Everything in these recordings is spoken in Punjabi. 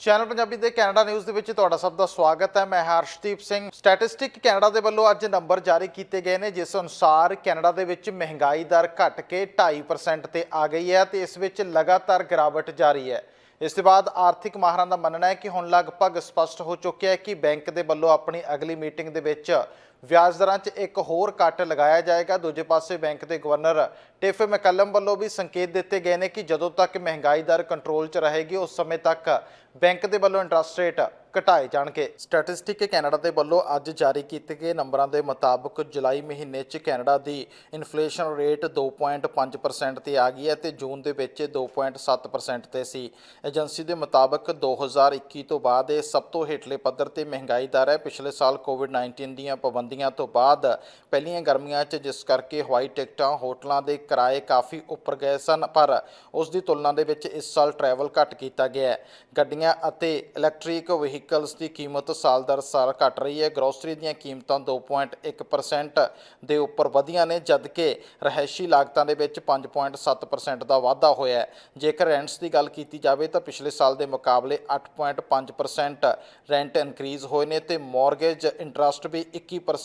ਚੈਨਲ ਪੰਜਾਬੀ ਦੇ ਕੈਨੇਡਾ ਨਿਊਜ਼ ਦੇ ਵਿੱਚ ਤੁਹਾਡਾ ਸਭ ਦਾ ਸਵਾਗਤ ਹੈ। ਮੈਂ ਹਰਸ਼ਦੀਪ ਸਿੰਘ। ਸਟੈਟਿਸਟਿਕ ਕੈਨੇਡਾ ਦੇ ਵੱਲੋਂ ਅੱਜ ਨੰਬਰ ਜਾਰੀ ਕੀਤੇ ਗਏ ਨੇ, ਜਿਸ ਅਨੁਸਾਰ ਕੈਨੇਡਾ ਦੇ ਵਿੱਚ ਮਹਿੰਗਾਈ ਦਰ ਘਟ ਕੇ 2.5% ਤੇ ਆ ਗਈ ਹੈ ਤੇ ਇਸ ਵਿੱਚ ਲਗਾਤਾਰ ਗਿਰਾਵਟ ਜਾਰੀ ਹੈ। ਇਸ ਤੋਂ ਬਾਅਦ ਆਰਥਿਕ ਮਾਹਰਾਂ ਦਾ ਮੰਨਣਾ ਹੈ ਕਿ ਹੁਣ ਲਗਭਗ ਸਪਸ਼ਟ ਹੋ ਚੁੱਕਿਆ ਹੈ ਕਿ ਬੈਂਕ ਦੇ ਵੱਲੋਂ ਆਪਣੀ ਅਗਲੀ ਮੀਟਿੰਗ ਦੇ ਵਿੱਚ ਵਿਆਜ ਦਰਾਂ 'ਚ ਇੱਕ ਹੋਰ ਕੱਟ ਲਗਾਇਆ ਜਾਏਗਾ। ਦੂਜੇ ਪਾਸੇ ਬੈਂਕ ਦੇ ਗਵਰਨਰ ਟਿਫ ਮੈਕਲਮ ਵੱਲੋਂ ਵੀ ਸੰਕੇਤ ਦਿੱਤੇ ਗਏ ਨੇ ਕਿ ਜਦੋਂ ਤੱਕ ਮਹਿੰਗਾਈ ਦਰ ਕੰਟਰੋਲ 'ਚ ਰਹੇਗੀ, ਉਸ ਸਮੇਂ ਤੱਕ ਬੈਂਕ ਦੇ ਵੱਲੋਂ ਇੰਟਰਸਟ ਰੇਟ ਘਟਾਏ ਜਾਣਗੇ। ਸਟੈਟਿਸਟਿਕ ਕੈਨੇਡਾ ਦੇ ਵੱਲੋਂ ਅੱਜ ਜਾਰੀ ਕੀਤੇ ਗਏ ਨੰਬਰਾਂ ਦੇ ਮੁਤਾਬਕ ਜੁਲਾਈ ਮਹੀਨੇ 'ਚ ਕੈਨੇਡਾ ਦੀ ਇਨਫਲੇਸ਼ਨ ਰੇਟ 2.5% ਤੇ ਆ ਗਈ ਹੈ ਤੇ ਜੂਨ ਦੇ ਵਿੱਚ ਇਹ 2.7% ਤੇ ਸੀ। ਏਜੰਸੀ ਦੇ ਮੁਤਾਬਕ 2021 ਤੋਂ ਬਾਅਦ ਇਹ ਸਭ ਤੋਂ ਹੇਠਲੇ ਪੱਧਰ ਤੇ ਮਹਿੰਗਾਈ ਦਰ ਹੈ। ਪਿਛਲੇ ਸਾਲ ਕੋਵਿਡ-19 ਦੀਆਂ ਪਾਬੰਦੀਆਂ ਪਾਬੰਦੀਆਂ ਤੋਂ ਬਾਅਦ ਪਹਿਲੀਆਂ ਗਰਮੀਆਂ 'ਚ ਜਿਸ ਕਰਕੇ ਹਵਾਈ ਟਿਕਟਾਂ, ਹੋਟਲਾਂ ਦੇ ਕਿਰਾਏ ਕਾਫੀ ਉੱਪਰ ਗਏ ਸਨ, ਪਰ ਉਸ ਦੀ ਤੁਲਨਾ ਦੇ ਵਿੱਚ ਇਸ ਸਾਲ ਟਰੈਵਲ ਘੱਟ ਕੀਤਾ ਗਿਆ ਹੈ। ਗੱਡੀਆਂ ਅਤੇ ਇਲੈਕਟ੍ਰਿਕ ਵਹੀਕਲਸ ਦੀ ਕੀਮਤ ਸਾਲ ਦਰ ਸਾਲ ਘਟ ਰਹੀ ਹੈ। ਗਰੋਸਰੀ ਦੀਆਂ ਕੀਮਤਾਂ 2.1% ਦੇ ਉੱਪਰ ਵਧੀਆਂ ਨੇ, ਜਦਕਿ ਰਹਿائشੀ ਲਾਗਤਾਂ ਦੇ ਵਿੱਚ 5.7% ਦਾ ਵਾਧਾ ਹੋਇਆ ਹੈ। ਜੇਕਰ ਰੈਂਟਸ ਦੀ ਗੱਲ ਕੀਤੀ ਜਾਵੇ ਤਾਂ ਪਿਛਲੇ ਸਾਲ ਦੇ ਮੁਕਾਬਲੇ 8.5% ਰੈਂਟ ਇਨਕਰੀਜ਼ ਹੋਏ ਨੇ ਤੇ ਮਾਰਗੇਜ ਇੰਟਰਸਟ ਵੀ 21%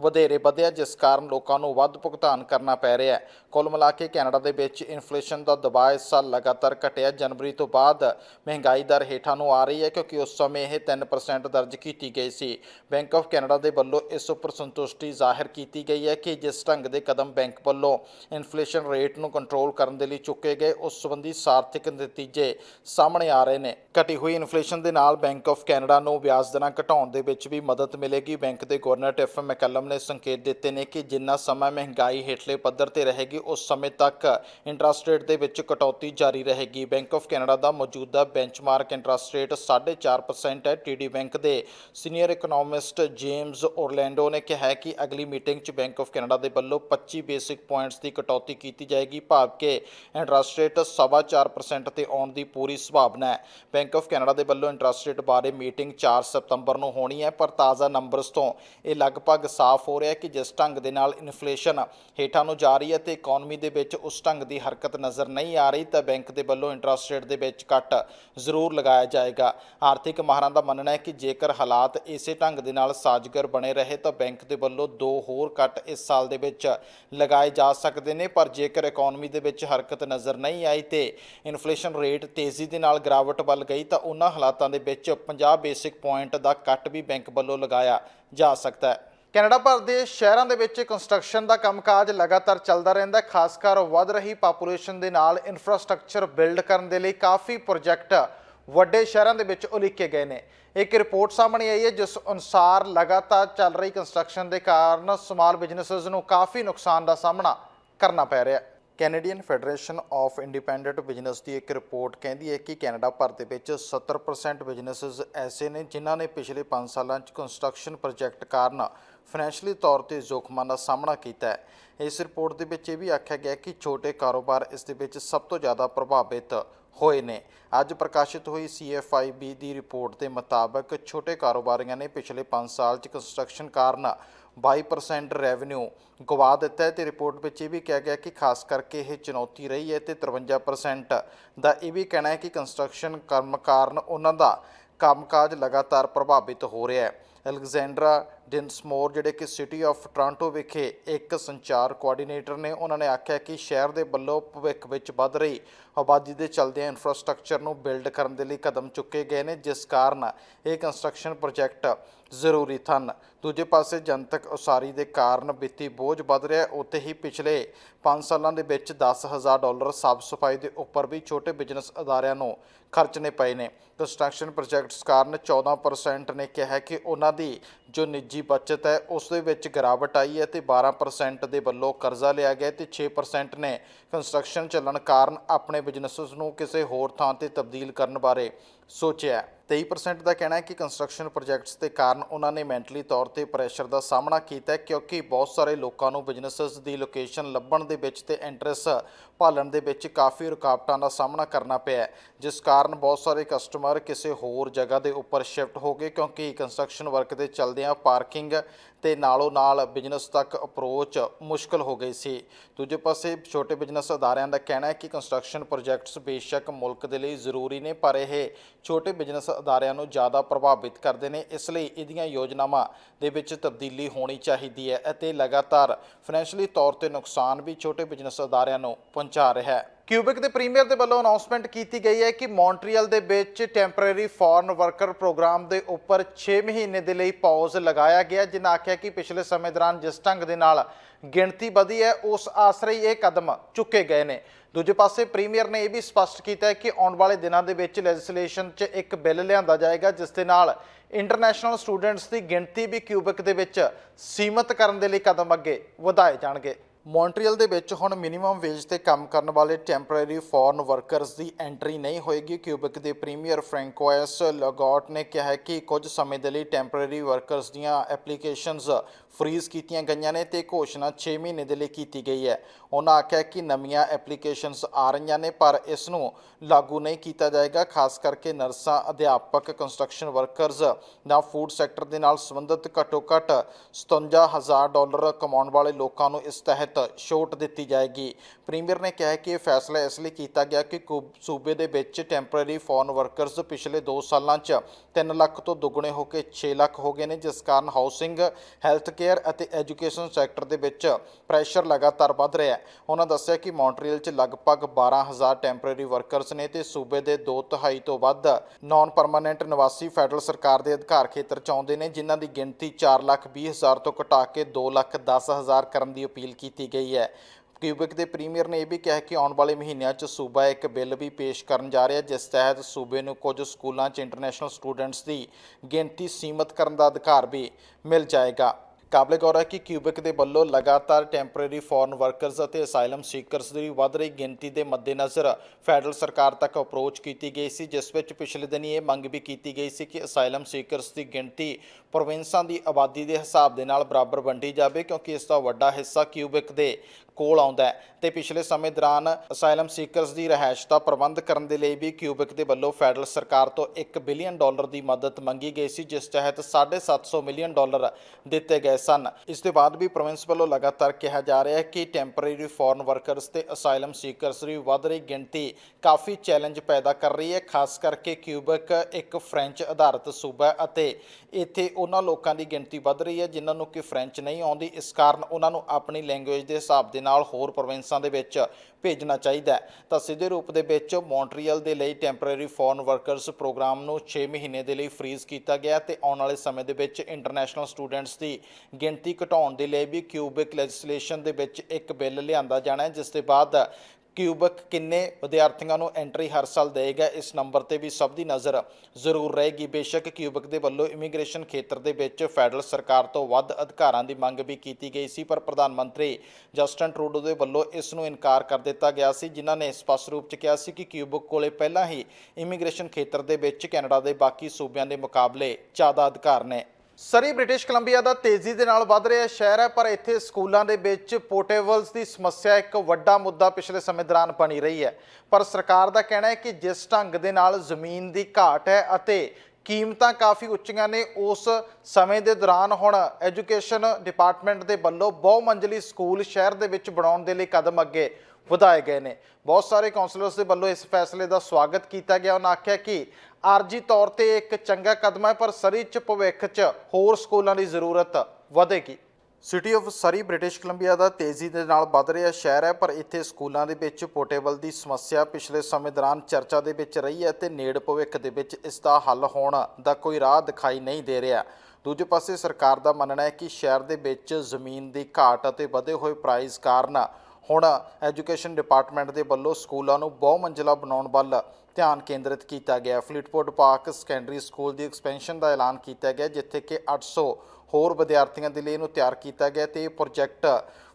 ਵਧੇਰੇ ਵਧਿਆ, ਜਿਸ ਕਾਰਨ ਲੋਕਾਂ ਨੂੰ ਵੱਧ ਭੁਗਤਾਨ ਕਰਨਾ ਪੈ ਰਿਹਾ ਹੈ। ਕੁੱਲ ਮਿਲਾ ਕੇ ਕੈਨੇਡਾ ਦੇ ਵਿੱਚ ਇਨਫਲੇਸ਼ਨ ਦਾ ਦਬਾਅ ਇਸ ਸਾਲ ਲਗਾਤਾਰ ਘਟਿਆ। ਜਨਵਰੀ ਤੋਂ ਬਾਅਦ ਮਹਿੰਗਾਈ ਦਰ ਹੇਠਾਂ ਨੂੰ ਆ ਰਹੀ ਹੈ, ਕਿਉਂਕਿ ਉਸ ਸਮੇਂ ਇਹ 3% ਦਰਜ ਕੀਤੀ ਗਈ ਸੀ। ਬੈਂਕ ਆਫ ਕੈਨੇਡਾ ਦੇ ਵੱਲੋਂ ਇਸ ਉੱਪਰ ਸੰਤੁਸ਼ਟੀ ਜ਼ਾਹਿਰ ਕੀਤੀ ਗਈ ਹੈ ਕਿ ਜਿਸ ਢੰਗ ਦੇ ਕਦਮ ਬੈਂਕ ਵੱਲੋਂ ਇਨਫਲੇਸ਼ਨ ਰੇਟ ਨੂੰ ਕੰਟਰੋਲ ਕਰਨ ਦੇ ਲਈ ਚੁੱਕੇ ਗਏ, ਉਸ ਸੰਬੰਧੀ ਸਾਰਥਿਕ ਨਤੀਜੇ ਸਾਹਮਣੇ ਆ ਰਹੇ ਨੇ। ਘਟੀ ਹੋਈ ਇਨਫਲੇਸ਼ਨ ਦੇ ਨਾਲ ਬੈਂਕ ਆਫ ਕੈਨੇਡਾ ਨੂੰ ਵਿਆਜ ਦਰਾਂ ਘਟਾਉਣ ਦੇ ਵਿੱਚ ਵੀ ਮਦਦ ਮਿਲੇਗੀ। ਬੈਂਕ ਦੇ ਗਵਰਨਰ ਟਿਫ ਮੈਕਲਮ ਨੇ ਸੰਕੇਤ ਦਿੱਤੇ ਨੇ ਕਿ ਜਿੰਨਾ ਸਮਾਂ ਮਹਿੰਗਾਈ ਹੇਠਲੇ ਪੱਧਰ ਤੇ ਰਹੇਗੀ, ਉਸ ਸਮੇਂ ਤੱਕ ਇੰਟਰਸਟ ਰੇਟ ਦੇ ਵਿੱਚ ਕਟੌਤੀ ਜਾਰੀ ਰਹੇਗੀ। ਬੈਂਕ ਆਫ ਕੈਨੇਡਾ ਦਾ ਮੌਜੂਦਾ ਬੈਂਚਮਾਰਕ ਇੰਟਰਸਟ ਰੇਟ 4.5% ਹੈ। ਟੀਡੀ ਬੈਂਕ ਦੇ ਸੀਨੀਅਰ ਇਕਨੋਮਿਸਟ ਜੇਮਸ ਔਰਲੈਂਡੋ ਨੇ ਕਿਹਾ ਹੈ ਕਿ ਅਗਲੀ ਮੀਟਿੰਗ 'ਚ ਬੈਂਕ ਆਫ ਕੈਨੇਡਾ ਦੇ ਵੱਲੋਂ 25 ਬੇਸਿਕ ਪੁਆਇੰਟਸ ਦੀ ਕਟੌਤੀ ਕੀਤੀ ਜਾਏਗੀ, ਭਾਵ ਕਿ ਇੰਟਰਸਟ ਰੇਟ 4.5% ਤੇ ਆਉਣ ਦੀ ਪੂਰੀ ਸੰਭਾਵਨਾ ਹੈ। ਬੈਂਕ ਆਫ ਕੈਨੇਡਾ ਦੇ ਵੱਲੋਂ ਇੰਟਰਸਟ ਰੇਟ ਬਾਰੇ ਮੀਟਿੰਗ 4 ਸਤੰਬਰ ਨੂੰ ਹੋਣੀ ਹੈ, ਪਰ ਤਾਜ਼ਾ ਨੰਬਰਸ ਤੋਂ ਇਹ ਲਗਭਗ ਸਾਫ਼ ਹੋ ਰਿਹਾ ਹੈ ਕਿ ਜਿਸ ਢੰਗ ਦੇ ਨਾਲ ਇਨਫਲੇਸ਼ਨ ਹੇਠਾਂ ਨੂੰ ਜਾ ਰਹੀ ਹੈ ਤੇ ਇਕਨੋਮੀ ਦੇ ਵਿੱਚ ਉਸ ਢੰਗ ਦੀ ਹਰਕਤ ਨਜ਼ਰ ਨਹੀਂ ਆ ਰਹੀ, ਤਾਂ ਬੈਂਕ ਦੇ ਵੱਲੋਂ ਇੰਟਰਸਟ ਰੇਟ ਦੇ ਵਿੱਚ ਕੱਟ ਜ਼ਰੂਰ ਲਗਾਇਆ ਜਾਏਗਾ। ਆਰਥਿਕ ਮਾਹਰਾਂ ਦਾ ਮੰਨਣਾ ਹੈ ਕਿ ਜੇਕਰ ਹਾਲਾਤ ਇਸੇ ਢੰਗ ਦੇ ਨਾਲ ਸਾਜ਼ਗਰ ਬਣੇ ਰਹੇ, ਤਾਂ ਬੈਂਕ ਦੇ ਵੱਲੋਂ ਦੋ ਹੋਰ ਕੱਟ ਇਸ ਸਾਲ ਦੇ ਵਿੱਚ ਲਗਾਏ ਜਾ ਸਕਦੇ ਨੇ, ਪਰ ਜੇਕਰ ਇਕਨੋਮੀ ਦੇ ਵਿੱਚ ਹਰਕਤ ਨਜ਼ਰ ਨਹੀਂ ਆਈ ਤੇ ਇਨਫਲੇਸ਼ਨ ਰੇਟ ਤੇਜ਼ੀ ਦੇ ਨਾਲ ਗਿਰਾਵਟ ਵੱਲ ਗਈ, ਤਾਂ ਉਹਨਾਂ ਹਾਲਾਤਾਂ ਦੇ ਵਿੱਚ 50 ਬੇਸਿਕ ਪੁਆਇੰਟ ਦਾ ਕੱਟ ਵੀ ਬੈਂਕ ਵੱਲੋਂ ਲਗਾਇਆ ਜਾ ਸਕਦਾ ਹੈ। ਕੈਨੇਡਾ ਭਰ ਦੇ ਸ਼ਹਿਰਾਂ ਦੇ ਵਿੱਚ ਕੰਸਟਰਕਸ਼ਨ ਦਾ ਕੰਮਕਾਜ ਲਗਾਤਾਰ ਚੱਲਦਾ ਰਹਿੰਦਾ ਹੈ। ਖਾਸ ਕਰ ਵੱਧ ਰਹੀ ਪਾਪੂਲੇਸ਼ਨ ਦੇ ਨਾਲ ਇਨਫਰਾਸਟ੍ਰਕਚਰ ਬਿਲਡ ਕਰਨ ਦੇ ਲਈ ਕਾਫੀ ਪ੍ਰੋਜੈਕਟ ਵੱਡੇ ਸ਼ਹਿਰਾਂ ਦੇ ਵਿੱਚ ਉਲੀਕੇ ਗਏ ਨੇ। ਇੱਕ ਰਿਪੋਰਟ ਸਾਹਮਣੇ ਆਈ ਹੈ, ਜਿਸ ਅਨੁਸਾਰ ਲਗਾਤਾਰ ਚੱਲ ਰਹੀ ਕੰਸਟਰਕਸ਼ਨ ਦੇ ਕਾਰਨ ਸਮਾਲ ਬਿਜ਼ਨੈਸਸ ਨੂੰ ਕਾਫੀ ਨੁਕਸਾਨ ਦਾ ਸਾਹਮਣਾ ਕਰਨਾ ਪੈ ਰਿਹਾ ਹੈ। Canadian federation of independent business ਦੀ ਇੱਕ ਰਿਪੋਰਟ ਕਹਿੰਦੀ ਹੈ ਕਿ ਕੈਨੇਡਾ ਭਰ ਦੇ ਵਿੱਚ 70% ਬਿਜ਼ਨੈਸਸ ਐਸੇ ਨੇ ਜਿਨ੍ਹਾਂ ਨੇ ਪਿਛਲੇ 5 ਸਾਲਾਂ 'ਚ ਕੰਸਟਰਕਸ਼ਨ ਪ੍ਰੋਜੈਕਟ ਕਾਰਨ ਫਾਈਨੈਂਸ਼ਲੀ ਤੌਰ ਤੇ ਜ਼ੋਖਮਾਂ ਦਾ ਸਾਹਮਣਾ ਕੀਤਾ ਹੈ। ਇਸ ਰਿਪੋਰਟ ਦੇ ਵਿੱਚ ਇਹ ਵੀ ਆਖਿਆ ਗਿਆ ਕਿ ਛੋਟੇ ਕਾਰੋਬਾਰ ਇਸ ਦੇ ਵਿੱਚ ਸਭ ਤੋਂ ਜ਼ਿਆਦਾ ਪ੍ਰਭਾਵਿਤ ਹੋਏ ਨੇ। ਅੱਜ ਪ੍ਰਕਾਸ਼ਿਤ ਹੋਈ CFIB ਦੀ ਰਿਪੋਰਟ ਦੇ ਮੁਤਾਬਕ ਛੋਟੇ ਕਾਰੋਬਾਰੀਆਂ ਨੇ ਪਿਛਲੇ 5 ਸਾਲ 'ਚ ਕੰਸਟਰਕਸ਼ਨ ਕਾਰਨ 22% ਰੈਵਨਿਊ ਗਵਾ ਦਿੱਤਾ ਹੈ ਤੇ ਰਿਪੋਰਟ ਵਿੱਚ ਇਹ ਵੀ ਕਿਹਾ ਗਿਆ ਕਿ ਖਾਸ ਕਰਕੇ ਇਹ ਚੁਣੌਤੀ ਰਹੀ ਹੈ ਤੇ 53% ਦਾ ਇਹ ਵੀ ਕਹਿਣਾ ਹੈ ਕਿ ਕੰਸਟਰਕਸ਼ਨ ਕੰਮ ਕਾਰਨ ਉਹਨਾਂ ਦਾ ਕੰਮਕਾਜ ਲਗਾਤਾਰ ਪ੍ਰਭਾਵਿਤ ਹੋ ਰਿਹਾ ਹੈ ਅਲੈਗਜ਼ੈਂਡਰਾ ਡਿੰਸਮੋਰ ਜਿਹੜੇ ਕਿ ਸਿਟੀ ਆਫ ਟੋਰਾਂਟੋ ਵਿਖੇ ਇੱਕ ਸੰਚਾਰ ਕੋਆਰਡੀਨੇਟਰ ਨੇ, ਉਹਨਾਂ ਨੇ ਆਖਿਆ ਕਿ ਸ਼ਹਿਰ ਦੇ ਵੱਲੋਂ ਭਵਿੱਖ ਵਿੱਚ ਵੱਧ ਰਹੀ ਆਬਾਦੀ ਦੇ ਚਲਦਿਆਂ ਇਨਫਰਾਸਟ੍ਰਕਚਰ ਨੂੰ ਬਿਲਡ ਕਰਨ ਦੇ ਲਈ ਕਦਮ ਚੁੱਕੇ ਗਏ ਨੇ, ਜਿਸ ਕਾਰਨ ਇਹ ਕੰਸਟਰਕਸ਼ਨ ਪ੍ਰੋਜੈਕਟ ਜ਼ਰੂਰੀ ਹਨ ਦੂਜੇ ਪਾਸੇ ਜਨਤਕ ਉਸਾਰੀ ਦੇ ਕਾਰਨ ਵਿੱਤੀ ਬੋਝ ਵੱਧ ਰਿਹਾ ਹੈ। ਉੱਥੇ ਹੀ ਪਿਛਲੇ 5 ਸਾਲਾਂ ਦੇ ਵਿੱਚ 10000 ਡਾਲਰ ਸਾਫ਼ ਸਫ਼ਾਈ ਦੇ ਉੱਪਰ ਵੀ ਛੋਟੇ ਬਿਜ਼ਨਸ ਅਦਾਰਿਆਂ ਨੂੰ ਖਰਚਣੇ ਪਏ ਨੇ। ਕੰਸਟਰਕਸ਼ਨ ਪ੍ਰੋਜੈਕਟਸ ਕਾਰਨ 14% ਨੇ ਕਿਹਾ ਕਿ ਉਹਨਾਂ ਦੀ ਜੋ ਨਿੱਜੀ ਬਚਤ ਹੈ, ਉਸ ਦੇ ਵਿੱਚ ਗਿਰਾਵਟ ਆਈ ਹੈ ਤੇ 12% ਦੇ ਵੱਲੋਂ ਕਰਜ਼ਾ ਲਿਆ ਗਿਆ ਤੇ 6% ਨੇ ਕੰਸਟਰਕਸ਼ਨ ਚੱਲਣ ਕਾਰਨ ਆਪਣੇ ਬਿਜ਼ਨੈਸਸ ਨੂੰ ਕਿਸੇ ਹੋਰ ਥਾਂ ਤੇ ਤਬਦੀਲ ਕਰਨ ਬਾਰੇ ਸੋਚਿਆ ਹੈ। 23% ਦਾ ਕਹਿਣਾ ਹੈ ਕਿ ਕੰਸਟਰਕਸ਼ਨ ਪ੍ਰੋਜੈਕਟਸ ਦੇ ਕਾਰਨ ਉਹਨਾਂ ਨੇ ਮੈਂਟਲੀ ਤੌਰ ਤੇ ਪ੍ਰੈਸ਼ਰ ਦਾ ਸਾਹਮਣਾ ਕੀਤਾ ਕਿਉਂਕਿ ਬਹੁਤ ਸਾਰੇ ਲੋਕਾਂ ਨੂੰ ਬਿਜ਼ਨੈਸਸ ਦੀ ਲੋਕੇਸ਼ਨ ਲੱਭਣ ਦੇ ਵਿੱਚ ਤੇ ਐਂਟਰੈਸ ਭਾਲਣ ਦੇ ਵਿੱਚ ਕਾਫੀ ਰੁਕਾਵਟਾਂ ਦਾ ਸਾਹਮਣਾ ਕਰਨਾ ਪਿਆ ਜਿਸ ਕਾਰਨ ਬਹੁਤ ਸਾਰੇ ਕਸਟਮਰ ਕਿਸੇ ਹੋਰ ਜਗ੍ਹਾ ਦੇ ਉੱਪਰ ਸ਼ਿਫਟ ਹੋ ਗਏ, ਕਿਉਂਕਿ ਕੰਸਟਰਕਸ਼ਨ ਵਰਕ ਦੇ ਚੱਲਦੇ ਚੱਲਦਿਆਂ ਪਾਰਕਿੰਗ ਤੇ ਨਾਲੋਂ ਨਾਲ ਬਿਜ਼ਨਸ ਤੱਕ ਅਪਰੋਚ ਮੁਸ਼ਕਲ ਹੋ ਗਈ ਸੀ। ਦੂਜੇ ਪਾਸੇ ਛੋਟੇ ਬਿਜ਼ਨਸ ਅਦਾਰਿਆਂ ਦਾ ਕਹਿਣਾ ਹੈ ਕਿ ਕੰਸਟਰਕਸ਼ਨ ਪ੍ਰੋਜੈਕਟਸ ਬੇਸ਼ੱਕ ਮੁਲਕ ਦੇ ਲਈ ਜ਼ਰੂਰੀ ਨੇ, ਪਰ ਇਹ ਛੋਟੇ ਬਿਜ਼ਨਸ ਅਦਾਰਿਆਂ ਨੂੰ ਜ਼ਿਆਦਾ ਪ੍ਰਭਾਵਿਤ ਕਰਦੇ ਨੇ। ਇਸ ਲਈ ਇਹਦੀਆਂ ਯੋਜਨਾਵਾਂ ਦੇ ਵਿੱਚ ਤਬਦੀਲੀ ਹੋਣੀ ਚਾਹੀਦੀ ਹੈ ਅਤੇ ਲਗਾਤਾਰ ਫਾਈਨੈਂਸ਼ੀਅਲੀ ਤੌਰ ਤੇ ਨੁਕਸਾਨ ਵੀ ਛੋਟੇ ਬਿਜ਼ਨਸ ਅਦਾਰਿਆਂ ਨੂੰ ਪਹੁੰਚਾ ਰਿਹਾ ਹੈ। ਕਿਊਬਿਕ ਦੇ ਪ੍ਰੀਮੀਅਰ ਦੇ ਵੱਲੋਂ ਅਨਾਉਂਸਮੈਂਟ ਕੀਤੀ ਗਈ ਹੈ ਕਿ ਮੌਂਟਰੀਅਲ ਦੇ ਵਿੱਚ ਟੈਂਪਰੇਰੀ ਫੋਰਨ ਵਰਕਰ ਪ੍ਰੋਗਰਾਮ ਦੇ ਉੱਪਰ 6 ਮਹੀਨੇ ਦੇ ਲਈ ਪੌਜ਼ ਲਗਾਇਆ ਗਿਆ, ਜਿਨ੍ਹਾਂ ਆਖਿਆ ਕਿ ਪਿਛਲੇ ਸਮੇਂ ਦੌਰਾਨ ਜਿਸ ਢੰਗ ਦੇ ਨਾਲ ਗਿਣਤੀ ਵਧੀ ਹੈ, ਉਸ ਆਸਰੇ ਹੀ ਇਹ ਕਦਮ ਚੁੱਕੇ ਗਏ ਨੇ। ਦੂਜੇ ਪਾਸੇ ਪ੍ਰੀਮੀਅਰ ਨੇ ਇਹ ਵੀ ਸਪਸ਼ਟ ਕੀਤਾ ਹੈ ਕਿ ਆਉਣ ਵਾਲੇ ਦਿਨਾਂ ਦੇ ਵਿੱਚ ਲੈਜਿਸਲੇਸ਼ਨ 'ਚ ਇੱਕ ਬਿੱਲ ਲਿਆਂਦਾ ਜਾਏਗਾ, ਜਿਸ ਦੇ ਨਾਲ ਇੰਟਰਨੈਸ਼ਨਲ ਸਟੂਡੈਂਟਸ ਦੀ ਗਿਣਤੀ ਵੀ ਕਿਊਬਿਕ ਦੇ ਵਿੱਚ ਸੀਮਤ ਕਰਨ ਦੇ ਲਈ ਕਦਮ ਅੱਗੇ ਵਧਾਏ ਜਾਣਗੇ। ਮੌਂਟਰੀਅਲ ਦੇ ਵਿੱਚ ਹੁਣ ਮਿਨੀਮਮ ਵੇਜ ਤੇ ਕੰਮ ਕਰਨ ਵਾਲੇ ਟੈਂਪਰੇਰੀ ਫੋਰਨ ਵਰਕਰਸ ਦੀ ਐਂਟਰੀ ਨਹੀਂ ਹੋਏਗੀ। ਕਿਊਬਿਕ ਦੇ ਪ੍ਰੀਮੀਅਰ ਫ੍ਰੈਂਕੋਇਸ ਲਗਾਟ ਨੇ ਕਿਹਾ ਹੈ ਕਿ ਕੁਝ ਸਮੇਂ ਦੇ ਲਈ ਟੈਂਪਰੇਰੀ ਵਰਕਰਸ ਦੀਆਂ ਐਪਲੀਕੇਸ਼ਨਸ ਫ੍ਰੀਜ਼ ਕੀਤੀਆਂ ਗਈਆਂ ਨੇ ਤੇ ਘੋਸ਼ਣਾ 6 ਮਹੀਨੇ ਦੇ ਲਈ ਕੀਤੀ ਗਈ ਹੈ। ਉਹਨਾਂ ਆਖਿਆ ਕਿ ਨਵੀਆਂ ਐਪਲੀਕੇਸ਼ਨਸ ਆ ਰਹੀਆਂ ਨੇ, ਪਰ ਇਸ ਨੂੰ ਲਾਗੂ ਨਹੀਂ ਕੀਤਾ ਜਾਏਗਾ। ਖਾਸ ਕਰਕੇ ਨਰਸਾਂ, ਅਧਿਆਪਕ, ਕੰਸਟਰਕਸ਼ਨ ਵਰਕਰਸ ਜਾਂ ਫੂਡ ਸੈਕਟਰ ਦੇ ਨਾਲ ਸੰਬੰਧਿਤ ਘੱਟੋ ਘੱਟ 57000 ਡਾਲਰ ਕਮਾਉਣ ਵਾਲੇ ਲੋਕਾਂ ਨੂੰ ਇਸ ਤਹਿਤ ਛੋਟ ਦਿੱਤੀ ਜਾਏਗੀ। ਪ੍ਰੀਮੀਅਰ ਨੇ ਕਿਹਾ ਕਿ ਇਹ ਫੈਸਲਾ ਇਸ ਲਈ ਕੀਤਾ ਗਿਆ ਕਿ ਕੂ- ਸੂਬੇ ਦੇ ਵਿੱਚ ਟੈਂਪਰੇਰੀ ਫੋਰਨ ਵਰਕਰਸ ਪਿਛਲੇ 2 ਸਾਲਾਂ 'ਚ 3 ਲੱਖ ਤੋਂ ਦੁੱਗਣੇ ਹੋ ਕੇ 6 ਲੱਖ ਹੋ ਗਏ ਨੇ, ਜਿਸ ਕਾਰਨ ਹਾਊਸਿੰਗ, ਹੈਲਥ ਕੇਅਰ ਅਤੇ ਐਜੂਕੇਸ਼ਨ ਸੈਕਟਰ ਦੇ ਵਿੱਚ ਪ੍ਰੈਸ਼ਰ ਲਗਾਤਾਰ ਵੱਧ ਰਿਹਾ ਹੈ। ਉਹਨਾਂ ਦੱਸਿਆ ਕਿ ਮੌਂਟਰੀਅਲ 'ਚ ਲਗਭਗ 12000 ਟੈਂਪਰੇਰੀ ਵਰਕਰਸ ਨੇ ਤੇ ਸੂਬੇ ਦੇ 2 ਤਿਹਾਈ ਤੋਂ ਵੱਧ ਨਾਨ ਪਰਮਾਨੈਂਟ ਨਿਵਾਸੀ ਫੈਡਰਲ ਸਰਕਾਰ ਦੇ ਅਧਿਕਾਰ ਖੇਤਰ 'ਚ ਆਉਂਦੇ ਨੇ, ਜਿਨ੍ਹਾਂ ਦੀ ਗਿਣਤੀ 4 ਲੱਖ 20 ਹਜ਼ਾਰ ਤੋਂ ਘਟਾ ਕੇ 2 ਲੱਖ 10 ਹਜ਼ਾਰ ਕਰਨ ਦੀ ਅਪੀਲ ਕੀਤੀ ਗਈ ਹੈ। ਕਿਊਬਿਕ ਦੇ ਪ੍ਰੀਮੀਅਰ ਨੇ ਇਹ ਵੀ ਕਿਹਾ ਕਿ ਆਉਣ ਵਾਲੇ ਮਹੀਨਿਆਂ 'ਚ ਸੂਬਾ ਇੱਕ ਬਿੱਲ ਵੀ ਪੇਸ਼ ਕਰਨ ਜਾ ਰਿਹਾ ਜਿਸ ਤਹਿਤ ਸੂਬੇ ਨੂੰ ਕੁਝ ਸਕੂਲਾਂ 'ਚ ਇੰਟਰਨੈਸ਼ਨਲ ਸਟੂਡੈਂਟਸ ਦੀ ਗਿਣਤੀ ਸੀਮਤ ਕਰਨ ਦਾ ਅਧਿਕਾਰ ਵੀ ਮਿਲ ਜਾਏਗਾ। ਕਾਬਲੇ ਗੌਰ ਹੈ ਕਿ ਕਿਊਬਿਕ ਦੇ ਵੱਲੋਂ ਲਗਾਤਾਰ ਟੈਂਪਰੇਰੀ ਫੋਰਨ ਵਰਕਰਸ ਅਤੇ ਅਸਾਈਲਮ ਸੀਕਰਸ ਦੀ ਵੱਧ ਰਹੀ ਗਿਣਤੀ ਦੇ ਮੱਦੇਨਜ਼ਰ ਫੈਡਰਲ ਸਰਕਾਰ ਤੱਕ ਅਪਰੋਚ ਕੀਤੀ ਗਈ ਸੀ, ਜਿਸ ਵਿੱਚ ਪਿਛਲੇ ਦਿਨੀ ਇਹ ਮੰਗ ਵੀ ਕੀਤੀ ਗਈ ਸੀ ਕਿ ਅਸਾਈਲਮ ਸੀਕਰਸ ਦੀ ਗਿਣਤੀ ਪ੍ਰੋਵਿੰਸਾਂ ਦੀ ਆਬਾਦੀ ਦੇ ਹਿਸਾਬ ਦੇ ਨਾਲ ਬਰਾਬਰ ਵੰਡੀ ਜਾਵੇ, ਕਿਉਂਕਿ ਇਸ ਦਾ ਵੱਡਾ ਹਿੱਸਾ ਕਿਊਬਿਕ ਦੇ ਕੋਲ ਆਉਂਦਾ ਹੈ। ਤੇ ਪਿਛਲੇ ਸਮੇਂ ਦੌਰਾਨ ਅਸਾਈਲਮ ਸੀਕਰਸ ਦੀ ਰਿਹਾਇਸ਼ ਦਾ ਪ੍ਰਬੰਧ ਕਰਨ ਦੇ ਲਈ ਵੀ ਕਿਊਬਿਕ ਦੇ ਵੱਲੋਂ ਫੈਡਰਲ ਸਰਕਾਰ ਤੋਂ 1 ਬਿਲੀਅਨ ਡਾਲਰ ਦੀ ਮਦਦ ਮੰਗੀ ਗਈ ਸੀ, ਜਿਸ ਤਹਿਤ 750 ਮਿਲੀਅਨ ਡਾਲਰ ਦਿੱਤੇ ਗਏ ਸਨ। ਇਸ ਦੇ ਬਾਅਦ ਵੀ ਪ੍ਰੋਵਿੰਸ ਵੱਲੋਂ ਲਗਾਤਾਰ ਕਿਹਾ ਜਾ ਰਿਹਾ ਹੈ ਕਿ ਟੈਂਪਰੇਰੀ ਫੋਰਨ ਵਰਕਰਸ ਤੇ ਅਸਾਈਲਮ ਸੀਕਰਸ ਦੀ ਵੱਧ ਰਹੀ ਗਿਣਤੀ ਕਾਫੀ ਚੈਲੰਜ ਪੈਦਾ ਕਰ ਰਹੀ ਹੈ, ਖਾਸ ਕਰਕੇ ਕਿਊਬਿਕ ਇੱਕ ਫ੍ਰੈਂਚ ਆਧਾਰਿਤ ਸੂਬਾ ਹੈ ਅਤੇ ਇੱਥੇ ਉਹਨਾਂ ਲੋਕਾਂ ਦੀ ਗਿਣਤੀ ਵੱਧ ਰਹੀ ਹੈ, ਜਿਨ੍ਹਾਂ ਨੂੰ ਕਿ ਫ੍ਰੈਂਚ ਨਹੀਂ ਆਉਂਦੀ। ਇਸ ਕਾਰਨ ਉਹਨਾਂ ਨੂੰ ਆਪਣੀ ਲੈਂਗੁਏਜ ਦੇ ਹਿਸਾਬ ਦੇ ਨਾਲ ਹੋਰ ਪ੍ਰੋਵਿੰਸਾਂ ਦੇ ਵਿੱਚ ਭੇਜਣਾ ਚਾਹੀਦਾ ਹੈ। ਤਾਂ ਸਿੱਧੇ ਰੂਪ ਦੇ ਵਿੱਚ ਮੌਂਟਰੀਅਲ ਦੇ ਲਈ ਟੈਂਪਰੇਰੀ ਫੋਰਨ ਵਰਕਰਸ ਪ੍ਰੋਗਰਾਮ ਨੂੰ 6 ਮਹੀਨੇ ਦੇ ਲਈ ਫ੍ਰੀਜ਼ ਕੀਤਾ ਗਿਆ ਤੇ ਆਉਣ ਵਾਲੇ ਸਮੇਂ ਦੇ ਵਿੱਚ ਇੰਟਰਨੈਸ਼ਨਲ ਸਟੂਡੈਂਟਸ ਦੀ ਗਿਣਤੀ ਘਟਾਉਣ ਦੇ ਲਈ ਵੀ ਕਿਊਬਿਕ ਲੈਜਿਸਲੇਸ਼ਨ ਦੇ ਵਿੱਚ ਇੱਕ ਬਿੱਲ ਲਿਆਂਦਾ ਜਾਣਾ ਹੈ, ਜਿਸ ਦੇ ਬਾਅਦ ਕਿਊਬਕ ਕਿੰਨੇ ਵਿਦਿਆਰਥੀਆਂ ਨੂੰ ਐਂਟਰੀ ਹਰ ਸਾਲ ਦੇਗਾ ਇਸ ਨੰਬਰ ਤੇ ਵੀ ਸਭ ਦੀ ਨਜ਼ਰ ਜ਼ਰੂਰ ਰਹੇਗੀ। ਬੇਸ਼ੱਕ ਕਿਊਬਕ ਦੇ ਵੱਲੋਂ ਇਮੀਗ੍ਰੇਸ਼ਨ ਖੇਤਰ ਦੇ ਵਿੱਚ ਫੈਡਰਲ ਸਰਕਾਰ ਤੋਂ ਵੱਧ ਅਧਿਕਾਰਾਂ ਦੀ ਮੰਗ ਵੀ ਕੀਤੀ ਗਈ ਸੀ, ਪਰ ਪ੍ਰਧਾਨ ਮੰਤਰੀ ਜਸਟਨ ਟਰੂਡੋ ਦੇ ਵੱਲੋਂ ਇਸ ਨੂੰ ਇਨਕਾਰ ਕਰ ਦਿੱਤਾ ਗਿਆ ਸੀ, ਜਿਨ੍ਹਾਂ ਨੇ ਸਪਸ਼ਟ ਰੂਪ 'ਚ ਕਿਹਾ ਸੀ ਕਿ ਕਿਊਬਕ ਕੋਲੇ ਪਹਿਲਾਂ ਹੀ ਇਮੀਗ੍ਰੇਸ਼ਨ ਖੇਤਰ ਦੇ ਵਿੱਚ ਕੈਨੇਡਾ ਦੇ ਬਾਕੀ ਸੂਬਿਆਂ ਦੇ ਮੁਕਾਬਲੇ ਜ਼ਿਆਦਾ ਅਧਿਕਾਰ ਨੇ। ਸਰੀ ਬ੍ਰਿਟਿਸ਼ ਕੋਲੰਬੀਆ ਦਾ ਤੇਜ਼ੀ ਦੇ ਨਾਲ ਵੱਧ ਰਿਹਾ ਸ਼ਹਿਰ ਹੈ, ਪਰ ਇੱਥੇ ਸਕੂਲਾਂ ਦੇ ਵਿੱਚ ਪੋਰਟੇਬਲਸ ਦੀ ਸਮੱਸਿਆ ਇੱਕ ਵੱਡਾ ਮੁੱਦਾ ਪਿਛਲੇ ਸਮੇਂ ਦੌਰਾਨ ਬਣੀ ਰਹੀ ਹੈ। ਪਰ ਸਰਕਾਰ ਦਾ ਕਹਿਣਾ ਹੈ ਕਿ ਜਿਸ ਢੰਗ ਦੇ ਨਾਲ ਜ਼ਮੀਨ ਦੀ ਘਾਟ ਹੈ ਅਤੇ ਕੀਮਤਾਂ ਕਾਫੀ ਉੱਚੀਆਂ ਨੇ, ਉਸ ਸਮੇਂ ਦੇ ਦੌਰਾਨ ਹੁਣ ਐਜੂਕੇਸ਼ਨ ਡਿਪਾਰਟਮੈਂਟ ਦੇ ਵੱਲੋਂ ਬਹੁ ਮੰਜ਼ਲੀ ਸਕੂਲ ਸ਼ਹਿਰ ਦੇ ਵਿੱਚ ਬਣਾਉਣ ਦੇ ਲਈ ਕਦਮ ਅੱਗੇ ਵਧਾਏ ਗਏ ਨੇ। ਬਹੁਤ ਸਾਰੇ ਕਾਉਂਸਲਰਸ ਦੇ ਵੱਲੋਂ ਇਸ ਫੈਸਲੇ ਦਾ ਸਵਾਗਤ ਕੀਤਾ ਗਿਆ। ਉਹਨਾਂ ਆਖਿਆ ਕਿ ਆਰਜੀ ਤੌਰ ਤੇ ਇੱਕ ਚੰਗਾ ਕਦਮ ਹੈ, ਪਰ ਸਰੀ ਚ ਭਵਿੱਖ ਚ ਹੋਰ ਸਕੂਲਾਂ ਦੀ ਜ਼ਰੂਰਤ ਵਧੇਗੀ। City of Surrey British Columbia ਦਾ ਤੇਜ਼ੀ ਦੇ ਨਾਲ ਵੱਧ ਰਿਹਾ ਸ਼ਹਿਰ ਹੈ, ਪਰ ਇੱਥੇ ਸਕੂਲਾਂ ਦੇ ਵਿੱਚ ਪੋਰਟੇਬਲ ਦੀ ਸਮੱਸਿਆ ਪਿਛਲੇ ਸਮੇਂ ਦੌਰਾਨ ਚਰਚਾ ਦੇ ਵਿੱਚ ਰਹੀ ਹੈ ਤੇ ਨੇੜ ਭਵਿੱਖ ਦੇ ਵਿੱਚ ਇਸ ਦਾ ਹੱਲ ਹੋਣ ਦਾ ਕੋਈ ਰਾਹ ਦਿਖਾਈ ਨਹੀਂ ਦੇ ਰਿਹਾ। ਦੂਜੇ ਪਾਸੇ ਸਰਕਾਰ ਦਾ ਮੰਨਣਾ ਹੈ ਕਿ ਸ਼ਹਿਰ ਦੇ ਵਿੱਚ ਜ਼ਮੀਨ ਦੀ ਘਾਟ ਅਤੇ ਵਧੇ ਹੋਏ ਪ੍ਰਾਈਸ ਕਾਰਨ ਹੁਣ ਐਜੂਕੇਸ਼ਨ ਡਿਪਾਰਟਮੈਂਟ ਦੇ ਵੱਲੋਂ ਸਕੂਲਾਂ ਨੂੰ ਬਹੁ ਮੰਜ਼ਲਾ ਬਣਾਉਣ ਵੱਲ ਧਿਆਨ ਕੇਂਦਰਿਤ ਕੀਤਾ ਗਿਆ। ਫਲੀਟਪੋਰਟ ਪਾਰਕ ਸੈਕੰਡਰੀ ਸਕੂਲ ਦੀ ਐਕਸਪੈਂਸ਼ਨ ਦਾ ਐਲਾਨ ਕੀਤਾ ਗਿਆ, ਜਿੱਥੇ ਕਿ 800 ਹੋਰ ਵਿਦਿਆਰਥੀਆਂ ਦੇ ਲਈ ਇਹਨੂੰ ਤਿਆਰ ਕੀਤਾ ਗਿਆ ਤੇ ਇਹ ਪ੍ਰੋਜੈਕਟ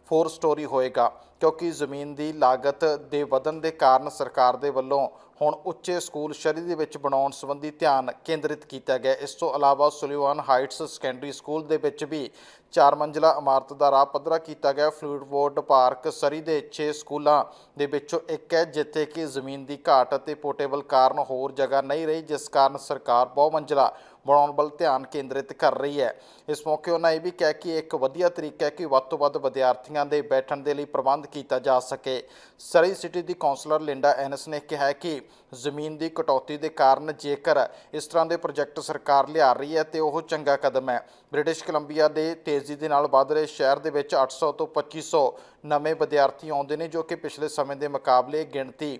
4 ਸਟੋਰੀ ਹੋਏਗਾ, ਕਿਉਂਕਿ ਜ਼ਮੀਨ ਦੀ ਲਾਗਤ ਦੇ ਵਧਣ ਦੇ ਕਾਰਨ ਸਰਕਾਰ ਦੇ ਵੱਲੋਂ ਹੁਣ ਉੱਚੇ ਸਕੂਲ ਸ਼ਹਿਰੀ ਦੇ ਵਿੱਚ ਬਣਾਉਣ ਸੰਬੰਧੀ ਧਿਆਨ ਕੇਂਦਰਿਤ ਕੀਤਾ ਗਿਆ। ਇਸ ਤੋਂ ਇਲਾਵਾ ਸੁਲੀਵਾਨ ਹਾਈਟਸ ਸੈਕੰਡਰੀ ਸਕੂਲ ਦੇ ਵਿੱਚ ਵੀ ਚਾਰ ਮੰਜ਼ਲਾ ਇਮਾਰਤ ਦਾ ਰਾਹ ਪੱਧਰਾ ਕੀਤਾ ਗਿਆ। ਫਲੂਇਡ ਪਾਰਕ ਸਰੀ ਦੇ 6 ਸਕੂਲਾਂ ਦੇ ਵਿੱਚੋਂ ਇੱਕ ਹੈ, ਜਿੱਥੇ ਕਿ ਜ਼ਮੀਨ ਦੀ ਘਾਟ ਅਤੇ ਪੋਰਟੇਬਲ ਕਾਰਨ ਹੋਰ ਜਗ੍ਹਾ ਨਹੀਂ ਰਹੀ, ਜਿਸ ਕਾਰਨ ਸਰਕਾਰ ਬਹੁ ਮੰਜ਼ਲਾ ਬਣਾਉਣ ਵੱਲ ਧਿਆਨ ਕੇਂਦਰਿਤ ਕਰ ਰਹੀ ਹੈ। ਇਸ ਮੌਕੇ ਉਹਨਾਂ ਇਹ ਵੀ ਕਿਹਾ ਕਿ ਇੱਕ ਵਧੀਆ ਤਰੀਕਾ ਹੈ ਕਿ ਵੱਧ ਤੋਂ ਵੱਧ ਵਿਦਿਆਰਥੀਆਂ ਦੇ ਬੈਠਣ ਦੇ ਲਈ ਪ੍ਰਬੰਧ ਕੀਤਾ ਜਾ ਸਕੇ। ਸਰੀ ਸਿਟੀ ਦੀ ਕਾਉਂਸਲਰ ਲਿੰਡਾ ਐਨਸ ਨੇ ਕਿਹਾ ਕਿ ਜ਼ਮੀਨ ਦੀ ਕਟੌਤੀ ਦੇ ਕਾਰਨ ਜੇਕਰ ਇਸ ਤਰ੍ਹਾਂ ਦੇ ਪ੍ਰੋਜੈਕਟ ਸਰਕਾਰ ਲਿਆ ਰਹੀ ਹੈ ਤੇ ਉਹ ਚੰਗਾ ਕਦਮ ਹੈ। ਬ੍ਰਿਟਿਸ਼ ਕੋਲੰਬੀਆ ਦੇ ਤੇਜ਼ੀ ਦੇ ਨਾਲ ਵੱਧ ਰਹੇ ਸ਼ਹਿਰ ਦੇ ਵਿੱਚ 800 ਤੋਂ 2500 ਨਵੇਂ ਵਿਦਿਆਰਥੀ ਆਉਂਦੇ ਨੇ ਜੋ ਕਿ ਪਿਛਲੇ ਸਮੇਂ ਦੇ ਮੁਕਾਬਲੇ ਗਿਣਤੀ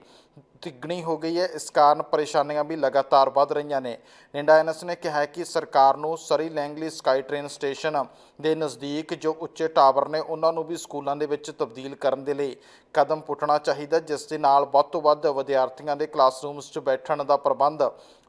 ਤਿੱਗਣੀ ਹੋ ਗਈ ਹੈ। ਇਸ ਕਾਰਨ ਪਰੇਸ਼ਾਨੀਆਂ ਵੀ ਲਗਾਤਾਰ ਵੱਧ ਰਹੀਆਂ ਨੇ। ਲਿੰਡਾ ਐਨਸ ਨੇ ਕਿਹਾ ਕਿ ਸਰਕਾਰ ਨੂੰ Surrey Langley SkyTrain station ਦੇ ਨਜ਼ਦੀਕ ਜੋ ਉੱਚੇ ਟਾਵਰ ਨੇ, ਉਹਨਾਂ ਨੂੰ ਵੀ ਸਕੂਲਾਂ ਦੇ ਵਿੱਚ ਤਬਦੀਲ ਕਰਨ ਦੇ ਲਈ ਕਦਮ ਪੁੱਟਣਾ ਚਾਹੀਦਾ ਜਿਸ ਦੇ ਨਾਲ ਵੱਧ ਤੋਂ ਵੱਧ ਵਿਦਿਆਰਥੀਆਂ ਦੇ ਕਲਾਸਰੂਮਸ 'ਚ ਬੈਠਣ ਦਾ ਪ੍ਰਬੰਧ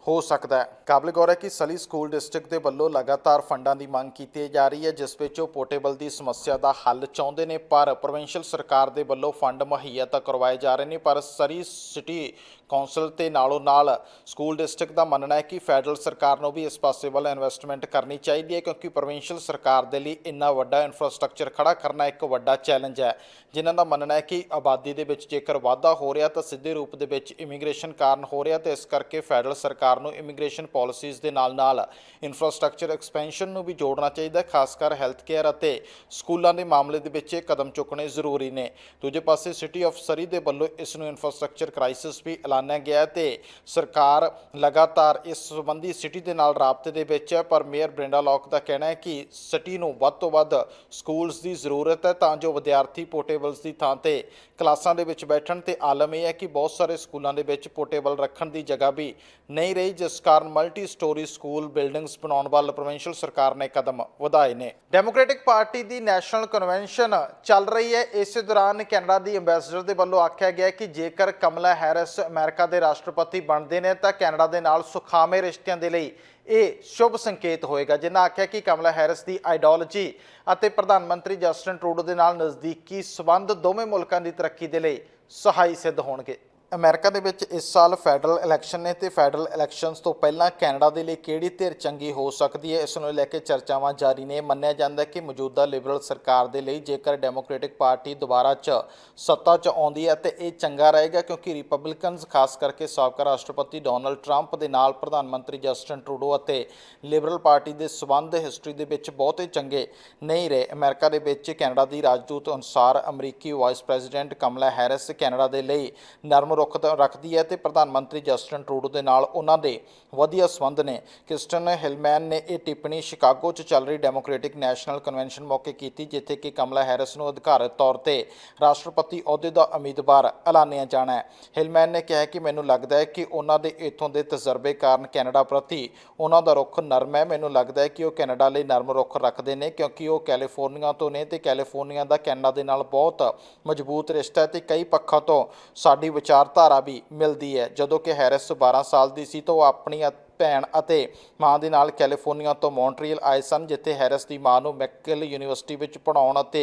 ਹੋ ਸਕਦਾ ਹੈ। ਕਾਬਲ ਗੌਰ ਹੈ ਕਿ ਸਲੀ ਸਕੂਲ ਡਿਸਟ੍ਰਿਕਟ ਦੇ ਵੱਲੋਂ ਲਗਾਤਾਰ ਫੰਡਾਂ ਦੀ ਮੰਗ ਕੀਤੀ ਜਾ ਰਹੀ ਹੈ, ਜਿਸ ਵਿੱਚ ਉਹ ਪੋਰਟੇਬਲ ਦੀ ਸਮੱਸਿਆ ਦਾ ਹੱਲ ਚਾਹੁੰਦੇ ਨੇ, ਪਰ ਪ੍ਰੋਵਿੰਸ਼ੀਅਲ ਸਰਕਾਰ ਦੇ ਵੱਲੋਂ ਫੰਡ ਮੁਹੱਈਆ ਤਾਂ ਕਰਵਾਏ ਜਾ ਰਹੇ ਨੇ, ਪਰ ਸਰੀ ਸਿਟੀ ਕੌਂਸਲ ਤੇ ਨਾਲੋਂ ਨਾਲ ਸਕੂਲ ਡਿਸਟ੍ਰਿਕਟ ਦਾ ਮੰਨਣਾ ਹੈ ਕਿ ਫੈਡਰਲ ਸਰਕਾਰ ਨੂੰ ਵੀ ਇਸ ਪਾਸੇ ਵੱਲ ਇਨਵੈਸਟਮੈਂਟ ਕਰਨੀ ਚਾਹੀਦੀ ਹੈ ਕਿਉਂਕਿ ਪ੍ਰੋਵਿੰਸ਼ੀਅਲ ਸਰਕਾਰ ਦੇ ਲਈ ਇੰਨਾ ਵੱਡਾ ਇਨਫਰਾਸਟ੍ਰਕਚਰ ਖੜਾ ਕਰਨਾ ਇੱਕ ਵੱਡਾ ਚੈਲੰਜ ਹੈ। ਜਿਨ੍ਹਾਂ ਦਾ ਮੰਨਣਾ ਹੈ ਕਿ ਆਬਾਦੀ ਦੇ ਵਿੱਚ ਜੇਕਰ ਵਾਧਾ ਹੋ ਰਿਹਾ ਤਾਂ ਸਿੱਧੇ ਰੂਪ ਦੇ ਵਿੱਚ ਇਮੀਗ੍ਰੇਸ਼ਨ ਕਾਰਨ ਹੋ ਰਿਹਾ ਤੇ ਇਸ ਕਰਕੇ ਫੈਡਰਲ ਸਰਕਾਰ ਨੂੰ ਇਮੀਗ੍ਰੇਸ਼ਨ ਪਾਲਿਸੀਜ਼ ਦੇ ਨਾਲ ਨਾਲ ਇਨਫਰਾਸਟ੍ਰਕਚਰ ਐਕਸਪੈਂਸ਼ਨ ਨੂੰ ਵੀ ਜੋੜਨਾ ਚਾਹੀਦਾ ਖਾਸ ਕਰ ਹੈਲਥ ਕੇਅਰ ਅਤੇ ਸਕੂਲਾਂ ਦੇ ਮਾਮਲੇ ਦੇ ਵਿੱਚ ਇਹ ਕਦਮ ਚੁੱਕਣੇ ਜ਼ਰੂਰੀ ਨੇ। ਦੂਜੇ ਪਾਸੇ ਸਿਟੀ ਆਫ ਸਰੀ ਦੇ ਵੱਲੋਂ ਇਸ ਨੂੰ ਇਨਫਰਾਸਟ੍ਰਕਚਰ ਕ੍ਰਾਈਸਿਸ ਵੀ ਐਲਾਨਿਆ ਗਿਆ ਤੇ ਸਰਕਾਰ ਲਗਾਤਾਰ ਇਸ ਸੰਬੰਧੀ ਸਿਟੀ ਦੇ ਨਾਲ ਰਾਬਤੇ ਦੇ ਵਿੱਚ ਹੈ। ਪਰ ਮੇਅਰ ਬ੍ਰਿੰਡਾ ਲੌਕ ਦਾ ਕਹਿਣਾ ਹੈ ਕਿ ਸਿਟੀ ਨੂੰ ਵੱਧ ਤੋਂ ਵੱਧ ਸਕੂਲਸ ਦੀ ਜ਼ਰੂਰਤ ਹੈ ਤਾਂ ਜੋ ਵਿਦਿਆਰਥੀ ਪੋਰਟੇਬਲਸ ਦੀ ਥਾਂ ਤੇ ਕਲਾਸਾਂ ਦੇ ਵਿੱਚ ਬੈਠਣ ਤੇ ਆਲਮ ਇਹ ਹੈ ਕਿ ਬਹੁਤ ਸਾਰੇ ਸਕੂਲਾਂ ਦੇ ਵਿੱਚ ਪੋਰਟੇਬਲ ਰੱਖਣ ਦੀ ਜਗ੍ਹਾ ਵੀ ਨਹੀਂ ਰਹੀ, ਜਿਸ ਕਾਰਨ ਮਲਟੀ ਸਟੋਰੀ ਸਕੂਲ ਬਿਲਡਿੰਗਸ ਬਣਾਉਣ ਵੱਲ ਪ੍ਰੋਵਿੰਸ਼ੀਅਲ ਸਰਕਾਰ ਨੇ ਕਦਮ ਵਧਾਏ ਨੇ। ਡੈਮੋਕ੍ਰੈਟਿਕ ਪਾਰਟੀ ਦੀ ਨੈਸ਼ਨਲ ਕਨਵੈਨਸ਼ਨ ਚੱਲ ਰਹੀ ਹੈ। ਇਸੇ ਦੌਰਾਨ ਕੈਨੇਡਾ ਦੀ ਐਮਬੈਸਡਰ ਦੇ ਵੱਲੋਂ ਆਖਿਆ ਗਿਆ ਕਿ ਜੇਕਰ ਕਮਲਾ ਹੈਰਿਸ ਅਮਰੀਕਾ ਦੇ ਰਾਸ਼ਟਰਪਤੀ ਬਣਦੇ ਨੇ ਤਾਂ ਕੈਨੇਡਾ ਦੇ ਨਾਲ ਸੁਖਾਵੇਂ ਰਿਸ਼ਤਿਆਂ ਦੇ ਲਈ ਇਹ ਸ਼ੁਭ ਸੰਕੇਤ ਹੋਏਗਾ। ਜਿਨ੍ਹਾਂ ਆਖਿਆ ਕਿ ਕਮਲਾ ਹੈਰਿਸ ਦੀ ਆਈਡੀਓਲੋਜੀ ਅਤੇ ਪ੍ਰਧਾਨ ਮੰਤਰੀ ਜਸਟਨ ਟਰੂਡੋ ਦੇ ਨਾਲ ਨਜ਼ਦੀਕੀ ਸਬੰਧ ਦੋਵੇਂ ਮੁਲਕਾਂ ਦੀ ਤਰੱਕੀ ਦੇ ਲਈ ਸਹਾਈ ਸਿੱਧ ਹੋਣਗੇ। ਅਮਰੀਕਾ ਦੇ ਵਿੱਚ ਇਸ ਸਾਲ ਫੈਡਰਲ ਇਲੈਕਸ਼ਨ ਨੇ ਤੇ ਫੈਡਰਲ ਇਲੈਕਸ਼ਨਸ ਤੋਂ ਪਹਿਲਾਂ ਕੈਨੇਡਾ ਦੇ ਲਈ ਕਿਹੜੀ ਧਿਰ ਚੰਗੀ ਹੋ ਸਕਦੀ ਹੈ, ਇਸ ਨੂੰ ਲੈ ਕੇ ਚਰਚਾਵਾਂ ਜਾਰੀ ਨੇ। ਮੰਨਿਆ ਜਾਂਦਾ ਹੈ ਕਿ ਮੌਜੂਦਾ ਲਿਬਰਲ ਸਰਕਾਰ ਦੇ ਲਈ ਜੇਕਰ ਡੈਮੋਕ੍ਰੈਟਿਕ ਪਾਰਟੀ ਦੁਬਾਰਾ 'ਚ ਸੱਤਾ 'ਚ ਆਉਂਦੀ ਹੈ ਤੇ ਇਹ ਚੰਗਾ ਰਹੇਗਾ ਕਿਉਂਕਿ ਰਿਪਬਲਿਕਨਸ ਖਾਸ ਕਰਕੇ ਸਾਬਕਾ ਰਾਸ਼ਟਰਪਤੀ ਡੋਨਲਡ ਟਰੰਪ ਦੇ ਨਾਲ ਪ੍ਰਧਾਨ ਮੰਤਰੀ ਜਸਟਨ ਟਰੂਡੋ ਅਤੇ ਲਿਬਰਲ ਪਾਰਟੀ ਦੇ ਸਬੰਧ ਹਿਸਟਰੀ ਦੇ ਵਿੱਚ ਬਹੁਤੇ ਚੰਗੇ ਨਹੀਂ ਰਹੇ। ਅਮਰੀਕਾ ਦੇ ਵਿੱਚ ਕੈਨੇਡਾ ਦੀ ਰਾਜਦੂਤ ਅਨੁਸਾਰ ਅਮਰੀਕੀ vice president Kamala Harris Canada ਦੇ ਲਈ ਨਰਮ ਰੁਖ ਰੱਖਦੀ ਹੈ ਤੇ ਪ੍ਰਧਾਨ ਮੰਤਰੀ ਜਸਟਨ ਟਰੂਡੋ ਦੇ ਨਾਲ ਉਹਨਾਂ ਦੇ ਵਧੀਆ ਸੰਬੰਧ ਨੇ। ਕ੍ਰਿਸਟਨ ਹਿਲਮੈਨ ਨੇ ਇਹ ਟਿੱਪਣੀ ਸ਼ਿਕਾਗੋ 'ਚ ਚੱਲ ਰਹੀ ਡੈਮੋਕ੍ਰੈਟਿਕ ਨੈਸ਼ਨਲ ਕਨਵੈਨਸ਼ਨ ਮੌਕੇ ਕੀਤੀ, ਜਿੱਥੇ ਕਿ ਕਮਲਾ ਹੈਰਿਸ ਨੂੰ ਅਧਿਕਾਰਤ ਤੌਰ ਤੇ ਰਾਸ਼ਟਰਪਤੀ ਅਹੁਦੇ ਦਾ ਉਮੀਦਵਾਰ ਐਲਾਨਿਆ ਜਾਣਾ ਹੈ। ਹਿਲਮੈਨ ਨੇ ਕਿਹਾ ਕਿ ਮੈਨੂੰ ਲੱਗਦਾ ਹੈ ਕਿ ਉਹਨਾਂ ਦੇ ਇਥੋਂ ਦੇ ਤਜਰਬੇ ਕਾਰਨ ਕੈਨੇਡਾ ਪ੍ਰਤੀ ਉਹਨਾਂ ਦਾ ਰੁਖ ਨਰਮ ਹੈ। ਮੈਨੂੰ ਲੱਗਦਾ ਹੈ ਕਿ ਉਹ ਕੈਨੇਡਾ ਲਈ ਨਰਮ ਰੁਖ ਰੱਖਦੇ ਨੇ, ਕਿਉਂਕਿ ਉਹ ਕੈਲੀਫੋਰਨੀਆ ਤੋਂ ਨੇ ਤੇ ਕੈਲੀਫੋਰਨੀਆ ਦਾ ਕੈਨੇਡਾ ਦੇ ਨਾਲ ਬਹੁਤ ਮਜ਼ਬੂਤ ਰਿਸ਼ਤਾ ਹੈ ਤੇ ਕਈ ਪੱਖਾਂ ਤੋਂ ਸਾਡੀ ਵਿਚਾਰ ਵਿਚਾਰਧਾਰਾ ਵੀ ਮਿਲਦੀ ਹੈ। ਜਦੋਂ ਕਿ ਹੈਰਿਸ 12 ਸਾਲ ਦੀ ਸੀ ਤਾਂ ਉਹ ਆਪਣੀ ਭੈਣ ਅਤੇ ਮਾਂ ਦੇ ਨਾਲ ਕੈਲੀਫੋਰਨੀਆ ਤੋਂ ਮੌਂਟਰੀਅਲ ਆਏ ਸਨ, ਜਿੱਥੇ ਹੈਰਿਸ ਦੀ ਮਾਂ ਨੂੰ ਮੈਕਲ ਯੂਨੀਵਰਸਿਟੀ ਵਿੱਚ ਪੜ੍ਹਾਉਣ ਅਤੇ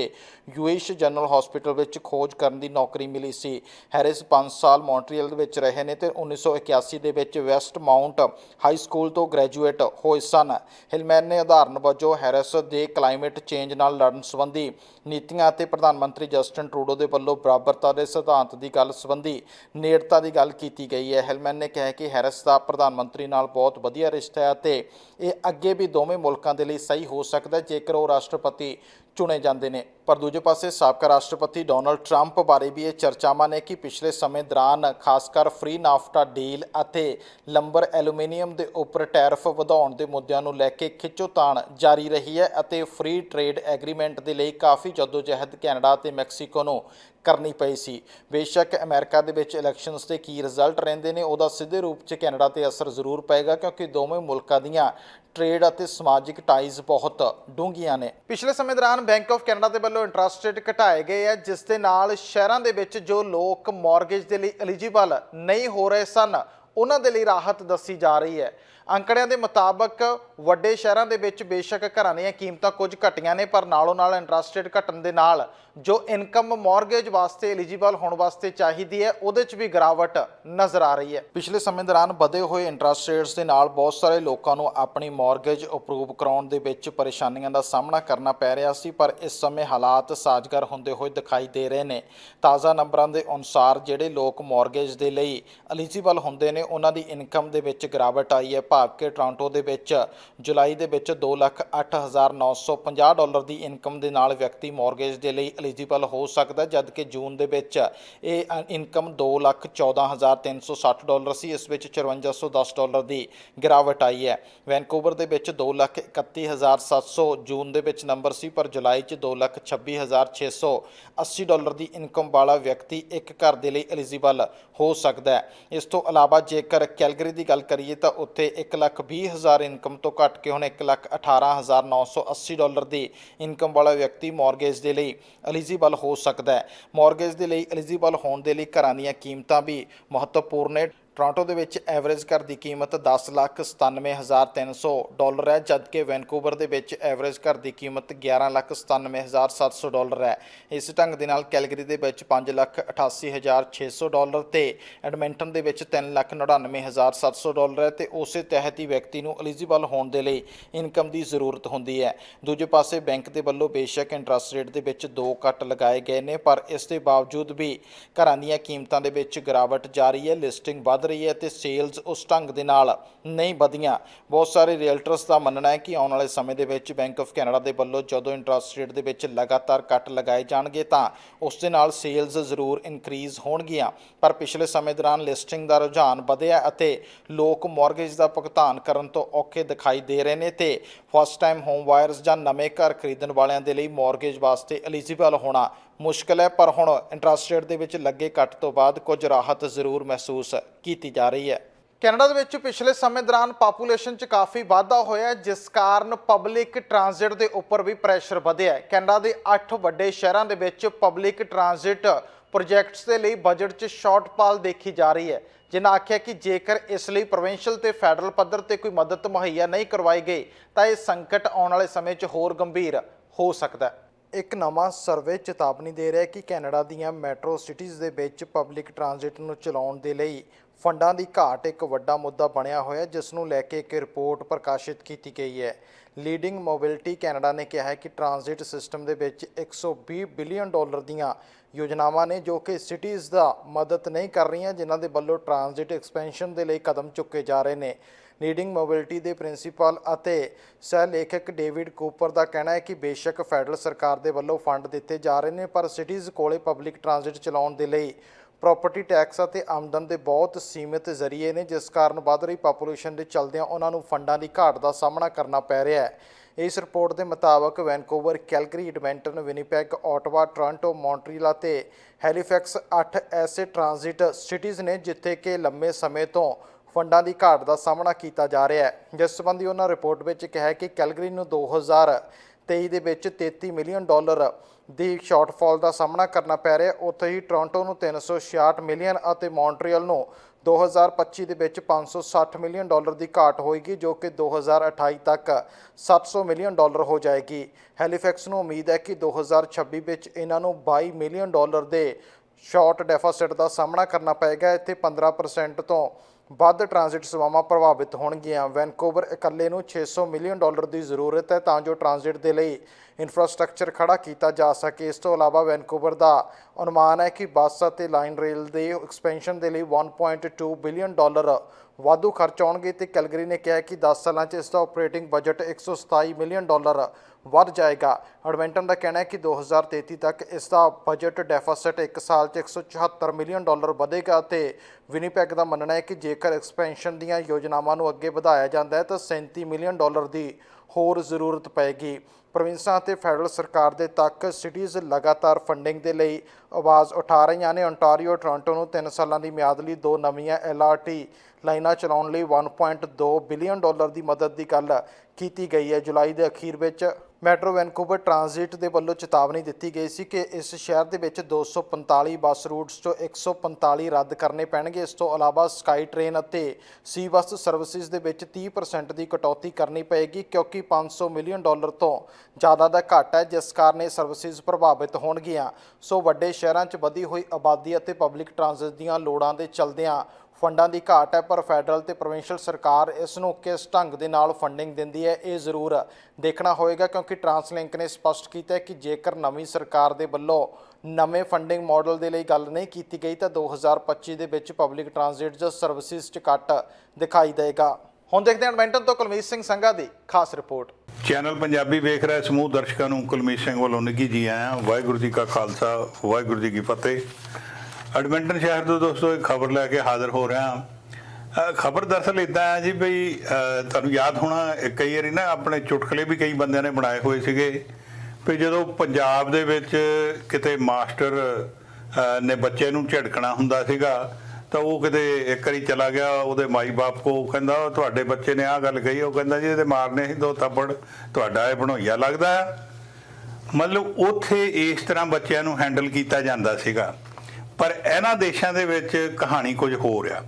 ਯੂਇਸ਼ ਜਨਰਲ ਹਸਪੀਟਲ ਵਿੱਚ ਖੋਜ ਕਰਨ ਦੀ ਨੌਕਰੀ ਮਿਲੀ ਸੀ। ਹੈਰਿਸ 5 ਸਾਲ ਮੌਂਟਰੀਅਲ ਵਿੱਚ ਰਹੇ ਨੇ ਤੇ 1981 ਦੇ ਵਿੱਚ ਵੈਸਟ ਮਾਊਂਟ ਹਾਈ ਸਕੂਲ ਤੋਂ ਗ੍ਰੈਜੂਏਟ ਹੋਏ ਸਨ। ਹਿਲਮੈਨ ਨੇ ਉਦਾਹਰਨ ਵਜੋਂ ਹੈਰਿਸ ਦੇ ਕਲਾਈਮੇਟ ਚੇਂਜ ਨਾਲ ਲੜਨ ਸੰਬੰਧੀ ਨੀਤੀਆਂ ਅਤੇ ਪ੍ਰਧਾਨ ਮੰਤਰੀ ਜਸਟਨ ਟਰੂਡੋ ਦੇ ਵੱਲੋਂ ਬਰਾਬਰਤਾ ਦੇ ਸਿਧਾਂਤ ਦੀ ਗੱਲ ਸੰਬੰਧੀ ਨੇੜਤਾ ਦੀ ਗੱਲ ਕੀਤੀ ਗਈ ਹੈ। ਹਿਲਮੈਨ ਨੇ ਕਿਹਾ ਕਿ ਹੈਰਿਸ ਦਾ ਪ੍ਰਧਾਨ ਮੰਤਰੀ ਨਾਲ ਬਹੁਤ ਬਹੁਤ ਵਧੀਆ ਰਿਸ਼ਤਾ ਹੈ ਤੇ ਇਹ ਅੱਗੇ ਵੀ ਦੋਵੇਂ ਮੁਲਕਾਂ ਦੇ ਲਈ ਸਹੀ ਹੋ ਸਕਦਾ ਜੇਕਰ ਉਹ ਰਾਸ਼ਟਰਪਤੀ ਚੁਣੇ ਜਾਂਦੇ ਨੇ। ਪਰ ਦੂਜੇ ਪਾਸੇ ਸਾਬਕਾ ਰਾਸ਼ਟਰਪਤੀ ਡੋਨਲਡ ਟਰੰਪ ਬਾਰੇ ਵੀ ਇਹ ਚਰਚਾਵਾਂ ਨੇ ਕਿ ਪਿਛਲੇ ਸਮੇਂ ਦੌਰਾਨ ਖਾਸ ਕਰ ਫ੍ਰੀ ਨਾਫਟਾ ਡੀਲ ਅਤੇ ਲੰਬਰ ਐਲੂਮੀਨੀਅਮ ਦੇ ਉੱਪਰ ਟੈਰਿਫ ਵਧਾਉਣ ਦੇ ਮੁੱਦਿਆਂ ਨੂੰ ਲੈ ਕੇ ਖਿੱਚੋਤਾਣ ਜਾਰੀ ਰਹੀ ਹੈ ਅਤੇ ਫ੍ਰੀ ਟ੍ਰੇਡ ਐਗਰੀਮੈਂਟ ਦੇ ਲਈ ਕਾਫੀ ਜਦੋਜਹਿਦ ਕੈਨੇਡਾ ਤੇ ਮੈਕਸੀਕੋ ਨੂੰ ਕਰਨੀ ਪਈ ਸੀ। ਬੇਸ਼ੱਕ ਅਮਰੀਕਾ ਦੇ ਵਿੱਚ ਇਲੈਕਸ਼ਨਸ ਦੇ ਕੀ ਰਿਜ਼ਲਟ ਰਹਿੰਦੇ ਨੇ, ਉਹਦਾ ਸਿੱਧੇ ਰੂਪ 'ਚ ਕੈਨੇਡਾ ਤੇ ਅਸਰ ਜ਼ਰੂਰ ਪਏਗਾ ਕਿਉਂਕਿ ਦੋਵੇਂ ਮੁਲਕਾਂ ਦੀਆਂ ਟ੍ਰੇਡ ਅਤੇ ਸਮਾਜਿਕ ਟਾਈਜ਼ ਬਹੁਤ ਡੂੰਘੀਆਂ ਨੇ। ਪਿਛਲੇ ਸਮੇਂ ਦੌਰਾਨ ਬੈਂਕ ਆਫ ਕੈਨੇਡਾ ਦੇ ਵੱਲੋਂ ਇੰਟਰਸਟ ਰੇਟ ਘਟਾਏ ਗਏ ਆ, ਜਿਸ ਦੇ ਨਾਲ ਸ਼ਹਿਰਾਂ ਦੇ ਵਿੱਚ ਜੋ ਲੋਕ ਮਾਰਗੇਜ ਦੇ ਲਈ ਐਲੀਜੀਬਲ ਨਹੀਂ ਹੋ ਰਹੇ ਸਨ, ਉਹਨਾਂ ਦੇ ਲਈ ਰਾਹਤ ਦੱਸੀ ਜਾ ਰਹੀ ਹੈ। ਅੰਕੜਿਆਂ ਦੇ ਮੁਤਾਬਕ ਵੱਡੇ ਸ਼ਹਿਰਾਂ ਦੇ ਵਿੱਚ ਬੇਸ਼ੱਕ ਘਰਾਂ ਦੀਆਂ ਕੀਮਤਾਂ ਕੁਝ ਘਟੀਆਂ ਨੇ, ਪਰ ਨਾਲੋਂ ਨਾਲ ਇੰਟਰਸਟ ਰੇਟ ਘਟਣ ਦੇ ਨਾਲ ਜੋ ਇਨਕਮ ਮਾਰਗੇਜ ਵਾਸਤੇ ਐਲੀਜੀਬਲ ਹੋਣ ਵਾਸਤੇ ਚਾਹੀਦੀ ਹੈ, ਉਹਦੇ 'ਚ ਵੀ ਗਿਰਾਵਟ ਨਜ਼ਰ ਆ ਰਹੀ ਹੈ। ਪਿਛਲੇ ਸਮੇਂ ਦੌਰਾਨ ਵਧੇ ਹੋਏ ਇੰਟਰਸਟ ਰੇਟਸ ਦੇ ਨਾਲ ਬਹੁਤ ਸਾਰੇ ਲੋਕਾਂ ਨੂੰ ਆਪਣੀ ਮਾਰਗੇਜ ਅਪਰੂਵ ਕਰਾਉਣ ਦੇ ਵਿੱਚ ਪਰੇਸ਼ਾਨੀਆਂ ਦਾ ਸਾਹਮਣਾ ਕਰਨਾ ਪੈ ਰਿਹਾ ਸੀ, ਪਰ ਇਸ ਸਮੇਂ ਹਾਲਾਤ ਸਾਜ਼ਗਰ ਹੁੰਦੇ ਹੋਏ ਦਿਖਾਈ ਦੇ ਰਹੇ ਨੇ। ਤਾਜ਼ਾ ਨੰਬਰਾਂ ਦੇ ਅਨੁਸਾਰ ਜਿਹੜੇ ਲੋਕ ਮਾਰਗੇਜ ਦੇ ਲਈ ਐਲੀਜੀਬਲ ਹੁੰਦੇ ਨੇ, ਉਹਨਾਂ ਦੀ ਇਨਕਮ ਦੇ ਵਿੱਚ ਗਿਰਾਵਟ ਆਈ ਹੈ ਭਾਵ ਕਿ ਟੋਰਾਂਟੋ ਦੇ ਵਿੱਚ ਜੁਲਾਈ ਦੇ ਵਿੱਚ 208950 ਡਾਲਰ ਦੀ ਇਨਕਮ ਦੇ ਨਾਲ ਵਿਅਕਤੀ ਮਾਰਗੇਜ ਦੇ ਲਈ ਐਲੀਜੀਬਲ ਹੋ ਸਕਦਾ ਹੈ, ਜਦ ਕਿ ਜੂਨ ਦੇ ਵਿੱਚ ਇਹ ਅ, ਇਨਕਮ 214360 ਡਾਲਰ ਸੀ। ਇਸ ਵਿੱਚ 5410 ਡਾਲਰ ਦੀ ਗਿਰਾਵਟ ਆਈ ਹੈ। ਵੈਨਕੂਵਰ ਦੇ ਵਿੱਚ 231700 ਜੂਨ ਦੇ ਵਿੱਚ ਨੰਬਰ ਸੀ ਪਰ ਜੁਲਾਈ 'ਚ 226680 ਡਾਲਰ ਦੀ ਇਨਕਮ ਵਾਲਾ ਵਿਅਕਤੀ ਇੱਕ ਘਰ ਦੇ ਲਈ ਐਲੀਜੀਬਲ ਹੋ ਸਕਦਾ ਹੈ। ਇਸ ਤੋਂ ਇਲਾਵਾ ਜੇਕਰ ਕੈਲਗਰੀ ਦੀ ਗੱਲ ਕਰੀਏ ਤਾਂ ਉੱਥੇ 120000 ਇਨਕਮ ਤੋਂ ਘੱਟ ਕੇ ਹੁਣ 118980 ਡਾਲਰ ਦੀ ਇਨਕਮ ਵਾਲਾ ਵਿਅਕਤੀ ਮਾਰਗੇਜ ਦੇ ਲਈ ਐਲੀਜੀਬਲ ਹੋ ਸਕਦਾ ਹੈ। ਮਾਰਗੇਜ ਦੇ ਲਈ ਐਲੀਜੀਬਲ ਹੋਣ ਦੇ ਲਈ ਘਰਾਂ ਦੀਆਂ ਕੀਮਤਾਂ ਵੀ ਮਹੱਤਵਪੂਰਨ ਨੇ। ਟੋਰਾਂਟੋ ਦੇ ਵਿੱਚ ਐਵਰੇਜ ਘਰ ਦੀ ਕੀਮਤ 1097300 ਡਾਲਰ ਹੈ, ਜਦਕਿ ਵੈਨਕੂਵਰ ਦੇ ਵਿੱਚ ਐਵਰੇਜ ਘਰ ਦੀ ਕੀਮਤ 1197700 ਡਾਲਰ ਹੈ। ਇਸ ਢੰਗ ਦੇ ਨਾਲ ਕੈਲਗਰੀ ਦੇ ਵਿੱਚ 588600 ਡਾਲਰ ਤੇ ਐਡਮਿੰਟਨ ਦੇ ਵਿੱਚ 399700 ਡਾਲਰ ਹੈ ਤੇ ਉਸੇ ਤਹਿਤ ਹੀ ਵਿਅਕਤੀ ਨੂੰ ਐਲੀਜੀਬਲ ਹੋਣ ਦੇ ਲਈ ਇਨਕਮ ਦੀ ਜ਼ਰੂਰਤ ਹੁੰਦੀ ਹੈ। ਦੂਜੇ ਪਾਸੇ ਬੈਂਕ ਦੇ ਵੱਲੋਂ ਬੇਸ਼ੱਕ ਇੰਟਰਸਟ ਰੇਟ ਦੇ ਵਿੱਚ ਦੋ ਕੱਟ ਲਗਾਏ ਗਏ ਨੇ, ਪਰ ਇਸ ਦੇ ਬਾਵਜੂਦ ਵੀ ਘਰਾਂ ਦੀਆਂ ਕੀਮਤਾਂ ਦੇ ਵਿੱਚ ਗਿਰਾਵਟ ਜਾਰੀ ਹੈ। ਲਿਸਟਿੰਗ ਵੱਧ ਰਹੀ ਹੈ ਤੇ ਸੇਲਸ ਉਸ ਢੰਗ ਦੇ ਨਾਲ ਨਹੀਂ ਵਧੀਆਂ। ਬਹੁਤ ਸਾਰੇ ਰੀਅਲਟਰਸ ਦਾ ਮੰਨਣਾ ਹੈ ਕਿ ਆਉਣ ਵਾਲੇ ਸਮੇਂ ਦੇ ਵਿੱਚ ਬੈਂਕ ਆਫ ਕੈਨੇਡਾ ਦੇ ਵੱਲੋਂ ਜਦੋਂ ਇੰਟਰਸਟ ਰੇਟ ਦੇ ਵਿੱਚ ਲਗਾਤਾਰ ਕੱਟ ਲਗਾਏ ਜਾਣਗੇ ਤਾਂ ਉਸ ਦੇ ਨਾਲ ਸੇਲਸ ਜ਼ਰੂਰ ਇਨਕਰੀਜ਼ ਹੋਣਗੀਆਂ। ਪਰ ਪਿਛਲੇ ਸਮੇਂ ਦੌਰਾਨ ਲਿਸਟਿੰਗ ਦਾ ਰੁਝਾਨ ਵਧਿਆ ਅਤੇ ਲੋਕ ਮਾਰਗੇਜ ਦਾ ਭੁਗਤਾਨ ਕਰਨ ਤੋਂ ਔਖੇ ਦਿਖਾਈ ਦੇ ਰਹੇ ਨੇ ਤੇ ਫਸਟ ਟਾਈਮ ਹੋਮ ਵਾਇਰਸ ਜਾਂ ਨਵੇਂ ਘਰ ਖਰੀਦਣ ਵਾਲਿਆਂ ਦੇ ਲਈ ਮਾਰਗੇਜ ਵਾਸਤੇ ਐਲੀਜੀਬਲ ਹੋਣਾ ਮੁਸ਼ਕਲ ਹੈ, ਪਰ ਹੁਣ ਇੰਟਰਸਟ ਰੇਟ ਦੇ ਵਿੱਚ ਲੱਗੇ ਕੱਟ ਤੋਂ ਬਾਅਦ ਕੁਝ ਰਾਹਤ ਜ਼ਰੂਰ ਮਹਿਸੂਸ ਕੀਤੀ ਜਾ ਰਹੀ ਹੈ। ਕੈਨੇਡਾ ਦੇ ਵਿੱਚ ਪਿਛਲੇ ਸਮੇਂ ਦੌਰਾਨ ਪਾਪੂਲੇਸ਼ਨ 'ਚ ਕਾਫੀ ਵਾਧਾ ਹੋਇਆ ਜਿਸ ਕਾਰਨ ਪਬਲਿਕ ਟਰਾਂਜ਼ਿਟ ਦੇ ਉੱਪਰ ਵੀ ਪ੍ਰੈਸ਼ਰ ਵਧਿਆ ਕੈਨੇਡਾ ਦੇ 8 ਵੱਡੇ ਸ਼ਹਿਰਾਂ ਦੇ ਵਿੱਚ ਪਬਲਿਕ ਟਰਾਂਜ਼ਿਟ ਪ੍ਰੋਜੈਕਟਸ ਦੇ ਲਈ ਬਜਟ 'ਚ ਸ਼ਾਰਟਫਾਲ ਦੇਖੀ ਜਾ ਰਹੀ ਹੈ, ਜਿਨ੍ਹਾਂ ਆਖਿਆ ਕਿ ਜੇਕਰ ਇਸ ਲਈ ਪ੍ਰੋਵਿੰਸ਼ੀਅਲ ਤੇ ਫੈਡਰਲ ਪੱਧਰ ਤੇ ਕੋਈ ਮਦਦ ਮੁਹੱਈਆ ਨਹੀਂ ਕਰਵਾਈ ਗਈ, ਤਾਂ ਇਹ ਸੰਕਟ ਆਉਣ ਵਾਲੇ ਸਮੇਂ 'ਚ ਹੋਰ ਗੰਭੀਰ ਹੋ ਸਕਦਾ ਹੈ। ਇੱਕ ਨਵਾਂ ਸਰਵੇ ਚੇਤਾਵਨੀ ਦੇ ਰਿਹਾ ਹੈ ਕਿ ਕੈਨੇਡਾ ਦੀਆਂ ਮੈਟਰੋ ਸਿਟੀਜ਼ ਦੇ ਵਿੱਚ ਪਬਲਿਕ ਟਰਾਂਜ਼ਿਟ ਨੂੰ ਚਲਾਉਣ ਦੇ ਲਈ ਫੰਡਾਂ ਦੀ ਘਾਟ ਇੱਕ ਵੱਡਾ ਮੁੱਦਾ ਬਣਿਆ ਹੋਇਆ ਜਿਸ ਨੂੰ ਲੈ ਕੇ ਇੱਕ ਰਿਪੋਰਟ ਪ੍ਰਕਾਸ਼ਿਤ ਕੀਤੀ ਗਈ ਹੈ। ਲੀਡਿੰਗ ਮੋਬਿਲਿਟੀ ਕੈਨੇਡਾ ਨੇ ਕਿਹਾ ਹੈ ਕਿ ਟਰਾਂਜ਼ਿਟ ਸਿਸਟਮ ਦੇ ਵਿੱਚ 120 ਬਿਲੀਅਨ ਡਾਲਰ ਦੀਆਂ ਯੋਜਨਾਵਾਂ ਨੇ, ਜੋ ਕਿ ਸਿਟੀਜ਼ ਦਾ ਮਦਦ ਨਹੀਂ ਕਰ ਰਹੀਆਂ, ਜਿਨ੍ਹਾਂ ਦੇ ਵੱਲੋਂ ਟਰਾਂਜ਼ਿਟ ਐਕਸਪੈਂਸ਼ਨ ਦੇ ਲਈ ਕਦਮ ਚੁੱਕੇ ਜਾ ਰਹੇ ਨੇ। ਲੀਡਿੰਗ ਮੋਬਿਲਿਟੀ ਦੇ ਪ੍ਰਿੰਸੀਪਲ ਅਤੇ ਸਹਿ ਲੇਖਕ ਡੇਵਿਡ ਕੂਪਰ ਦਾ ਕਹਿਣਾ ਹੈ ਕਿ ਬੇਸ਼ੱਕ ਫੈਡਰਲ ਸਰਕਾਰ ਦੇ ਵੱਲੋਂ ਫੰਡ ਦਿੱਤੇ ਜਾ ਰਹੇ ਨੇ ਪਰ ਸਿਟੀਜ਼ ਕੋਲੇ ਪਬਲਿਕ ਟਰਾਂਜ਼ਿਟ ਚਲਾਉਣ ਦੇ ਲਈ ਪ੍ਰਾਪਰਟੀ ਟੈਕਸ ਅਤੇ ਆਮਦਨ ਦੇ ਬਹੁਤ ਸੀਮਿਤ ਜ਼ਰੀਏ ਨੇ ਜਿਸ ਕਾਰਨ ਵੱਧ ਰਹੀ ਪਾਪੂਲੇਸ਼ਨ ਦੇ ਚਲਦਿਆਂ ਉਹਨਾਂ ਨੂੰ ਫੰਡਾਂ ਦੀ ਘਾਟ ਦਾ ਸਾਹਮਣਾ ਕਰਨਾ ਪੈ ਰਿਹਾ ਹੈ। ਇਸ ਰਿਪੋਰਟ ਦੇ ਮੁਤਾਬਕ Vancouver, Calgary, Edmonton, Winnipeg, Ottawa, Toronto, Montreal ਅਤੇ ਹੈਲੀਫੈਕਸ 8 ਐਸੇ ਟਰਾਂਜ਼ਿਟ ਸਿਟੀਜ਼ ਨੇ ਜਿੱਥੇ ਕਿ ਲੰਮੇ ਸਮੇਂ ਤੋਂ ਫੰਡਾਂ ਦੀ ਘਾਟ ਦਾ ਸਾਹਮਣਾ ਕੀਤਾ ਜਾ ਰਿਹਾ ਹੈ। ਜਿਸ ਸੰਬੰਧੀ ਉਹਨਾਂ ਰਿਪੋਰਟ ਵਿੱਚ ਕਿਹਾ ਕਿ ਕੈਲਗਰੀ ਨੂੰ 2023 ਦੇ ਵਿੱਚ 33 ਮਿਲੀਅਨ ਡਾਲਰ ਦੀ ਸ਼ਾਰਟਫਾਲ ਦਾ ਸਾਹਮਣਾ ਕਰਨਾ ਪੈ ਰਿਹਾ ਉੱਥੇ ਹੀ ਟੋਰਾਂਟੋ ਨੂੰ 366 ਮਿਲੀਅਨ ਅਤੇ ਮੌਂਟਰੀਅਲ ਨੂੰ 2025 ਦੇ ਵਿੱਚ 560 ਮਿਲੀਅਨ ਡਾਲਰ ਦੀ ਘਾਟ ਹੋਏਗੀ, ਜੋ ਕਿ 2028 ਤੱਕ 700 ਮਿਲੀਅਨ ਡਾਲਰ ਹੋ ਜਾਏਗੀ। ਹੈਲੀਫੈਕਸ ਨੂੰ ਉਮੀਦ ਹੈ ਕਿ 2026 ਵਿੱਚ ਇਹਨਾਂ ਨੂੰ 22 ਮਿਲੀਅਨ ਡਾਲਰ ਦੇ ਸ਼ਾਰਟ ਡੈਫਾਸਿਟ ਦਾ ਸਾਹਮਣਾ ਕਰਨਾ ਪਏਗਾ। ਇੱਥੇ 15% ਤੋਂ ਵੱਧ ਟ੍ਰਾਂਜ਼ਿਟ ਸੇਵਾਵਾਂ ਪ੍ਰਭਾਵਿਤ ਹੋਣਗੀਆਂ। ਵੈਨਕੂਵਰ ਇਕੱਲੇ ਨੂੰ 600 ਮਿਲੀਅਨ ਡਾਲਰ ਦੀ ਜ਼ਰੂਰਤ ਹੈ, ਤਾਂ ਜੋ ਟ੍ਰਾਂਜ਼ਿਟ ਦੇ ਲਈ ਇਨਫਰਾਸਟ੍ਰਕਚਰ ਖੜਾ ਕੀਤਾ ਜਾ ਸਕੇ। ਇਸ ਤੋਂ ਇਲਾਵਾ ਵੈਨਕੂਵਰ ਦਾ ਅਨੁਮਾਨ ਹੈ ਕਿ ਬੱਸ ਅਤੇ ਲਾਈਨ ਰੇਲ ਦੇ ਐਕਸਪੈਂਸ਼ਨ ਦੇ ਲਈ 1.2 ਬਿਲੀਅਨ ਡਾਲਰ ਵਾਧੂ ਖਰਚ ਆਉਣਗੇ ਤੇ ਕੈਲਗਰੀ ਨੇ ਕਿਹਾ ਕਿ 10 ਸਾਲਾਂ 'ਚ ਇਸ ਦਾ ਆਪਰੇਟਿੰਗ ਬਜਟ 127 ਮਿਲੀਅਨ ਡਾਲਰ ਵੱਧ ਜਾਏਗਾ। ਐਡਮਿੰਟਨ ਦਾ ਕਹਿਣਾ ਹੈ ਕਿ 2033 ਤੱਕ ਇਸ ਦਾ ਬਜਟ ਡੈਫਿਸਿਟ ਇੱਕ ਸਾਲ 'ਚ 174 ਮਿਲੀਅਨ ਡਾਲਰ ਵਧੇਗਾ ਤੇ ਵਿਨੀਪੈਗ ਦਾ ਮੰਨਣਾ ਹੈ ਕਿ ਜੇਕਰ ਐਕਸਪੈਂਸ਼ਨ ਦੀਆਂ ਯੋਜਨਾਵਾਂ ਨੂੰ ਅੱਗੇ ਵਧਾਇਆ ਜਾਂਦਾ ਹੈ ਤਾਂ 37 ਮਿਲੀਅਨ ਡਾਲਰ ਦੀ ਹੋਰ ਜ਼ਰੂਰਤ ਪਏਗੀ। ਪ੍ਰੋਵਿੰਸਾਂ ਅਤੇ ਫੈਡਰਲ ਸਰਕਾਰ ਦੇ ਤੱਕ ਸਿਟੀਜ਼ ਲਗਾਤਾਰ ਫੰਡਿੰਗ ਦੇ ਲਈ ਆਵਾਜ਼ ਉਠਾ ਰਹੀਆਂ ਨੇ। ਓਨਟਾਰੀਓ ਟੋਰਾਂਟੋ ਨੂੰ 3 ਸਾਲਾਂ ਦੀ ਮਿਆਦ ਲਈ ਦੋ ਨਵੀਆਂ LRT ਲਾਈਨਾਂ ਚਲਾਉਣ ਲਈ 1.2 ਬਿਲੀਅਨ ਡਾਲਰ ਦੀ ਮਦਦ ਦੀ ਗੱਲ ਕੀਤੀ ਗਈ ਹੈ। ਜੁਲਾਈ ਦੇ ਅਖੀਰ ਵਿੱਚ ਮੈਟਰੋ ਵੈਨਕੂਵਰ ਟ੍ਰਾਂਜ਼ਿਟ ਦੇ ਵੱਲੋਂ ਚੇਤਾਵਨੀ ਦਿੱਤੀ ਗਈ ਸੀ ਕਿ ਇਸ ਸ਼ਹਿਰ ਦੇ ਵਿੱਚ 245 ਬੱਸ ਰੂਟਸ ਚੋਂ 145 ਰੱਦ ਕਰਨੇ ਪੈਣਗੇ। ਇਸ ਤੋਂ ਇਲਾਵਾ ਸਕਾਈ ਟ੍ਰੇਨ ਅਤੇ ਸੀ ਬੱਸ ਸਰਵਿਸਿਜ਼ ਦੇ ਵਿੱਚ 30% ਦੀ ਕਟੌਤੀ ਕਰਨੀ ਪਏਗੀ, ਕਿਉਂਕਿ 500 ਮਿਲੀਅਨ ਡਾਲਰ ਤੋਂ ਜ਼ਿਆਦਾ ਦਾ ਘਾਟਾ ਹੈ, ਜਿਸ ਕਾਰਨ ਇਹ ਸਰਵਿਸਿਜ਼ ਪ੍ਰਭਾਵਿਤ ਹੋਣਗੀਆਂ। ਸੋ ਵੱਡੇ ਸ਼ਹਿਰਾਂ 'ਚ ਵਧੀ ਹੋਈ ਆਬਾਦੀ ਅਤੇ ਪਬਲਿਕ ਟ੍ਰਾਂਜ਼ਿਟ ਦੀਆਂ ਲੋੜਾਂ ਦੇ ਚਲਦਿਆਂ ਫੰਡਾਂ ਦੀ ਘਾਟ ਹੈ, ਪਰ ਫੈਡਰਲ ਤੇ ਪ੍ਰੋਵਿੰਸ਼ੀਅਲ ਸਰਕਾਰ ਇਸ ਨੂੰ ਕਿਸ ਢੰਗ ਦੇ ਨਾਲ ਫੰਡਿੰਗ ਦਿੰਦੀ ਹੈ, ਇਹ ਜ਼ਰੂਰ ਦੇਖਣਾ ਹੋਏਗਾ, ਕਿਉਂਕਿ ਟਰਾਂਸਲਿੰਕ ਨੇ ਸਪਸ਼ਟ ਕੀਤਾ ਹੈ ਕਿ ਜੇਕਰ ਨਵੀਂ ਸਰਕਾਰ ਦੇ ਵੱਲੋਂ ਨਵੇਂ ਫੰਡਿੰਗ ਮਾਡਲ ਦੇ ਲਈ ਗੱਲ ਨਹੀਂ ਕੀਤੀ ਗਈ, ਤਾਂ 2025 ਦੇ ਵਿੱਚ ਪਬਲਿਕ ਟਰਾਂਜ਼ਿਟ ਜਾਂ ਸਰਵਿਸਿਜ਼ 'ਚ ਕੱਟ ਦਿਖਾਈ ਦੇਗਾ। ਹੁਣ ਦੇਖਦੇ ਹਾਂ ਐਡਮਿੰਟਨ ਤੋਂ ਕੁਲਮੀਤ ਸਿੰਘ ਸੰਘਾ ਦੀ ਖਾਸ ਰਿਪੋਰਟ। ਚੈਨਲ ਪੰਜਾਬੀ ਵੇਖ ਰਿਹਾ ਸਮੂਹ ਦਰਸ਼ਕਾਂ ਨੂੰ ਕੁਲਮੀਤ ਸਿੰਘ ਵੱਲੋਂ ਨਿੱਘੀ ਜੀ ਆਇਆਂ, ਵਾਹਿਗੁਰੂ ਜੀ ਕਾ ਖਾਲਸਾ, ਵਾਹਿਗੁਰੂ ਜੀ ਕੀ ਫਤਿਹ। ਐਡਮਿੰਟਨ ਸ਼ਹਿਰ ਤੋਂ ਦੋਸਤੋ ਇੱਕ ਖਬਰ ਲੈ ਕੇ ਹਾਜ਼ਰ ਹੋ ਰਿਹਾ ਖਬਰ ਦਰਅਸਲ ਇਦਾਂ ਹੈ ਜੀ ਬਈ ਤੁਹਾਨੂੰ ਯਾਦ ਹੋਣਾ ਕਈ ਵਾਰੀ ਨਾ ਆਪਣੇ ਚੁਟਕਲੇ ਵੀ ਕਈ ਬੰਦਿਆਂ ਨੇ ਬਣਾਏ ਹੋਏ ਸੀਗੇ। ਵੀ ਜਦੋਂ ਪੰਜਾਬ ਦੇ ਵਿੱਚ ਕਿਤੇ ਮਾਸਟਰ ਨੇ ਬੱਚੇ ਨੂੰ ਝਿੜਕਣਾ ਹੁੰਦਾ ਸੀਗਾ, ਤਾਂ ਉਹ ਕਿਤੇ ਇੱਕ ਵਾਰੀ ਚਲਾ ਗਿਆ, ਉਹਦੇ ਮਾਈ ਬਾਪ ਕੋ ਕਹਿੰਦਾ ਤੁਹਾਡੇ ਬੱਚੇ ਨੇ ਆਹ ਗੱਲ ਕਹੀ ਉਹ ਕਹਿੰਦਾ ਜੀ, ਇਹਦੇ ਮਾਰਨੇ ਸੀ ਦੋ ਥੱਪੜ, ਤੁਹਾਡਾ ਇਹ ਬਣੋਈਆ ਲੱਗਦਾ ਹੈ। ਮਤਲਬ ਉੱਥੇ ਇਸ ਤਰ੍ਹਾਂ ਬੱਚਿਆਂ ਨੂੰ ਹੈਂਡਲ ਕੀਤਾ ਜਾਂਦਾ ਸੀਗਾ। ਪਰ ਇਹਨਾਂ ਦੇਸ਼ਾਂ ਦੇ ਵਿੱਚ ਕਹਾਣੀ ਕੁਝ ਹੋਰ ਆ।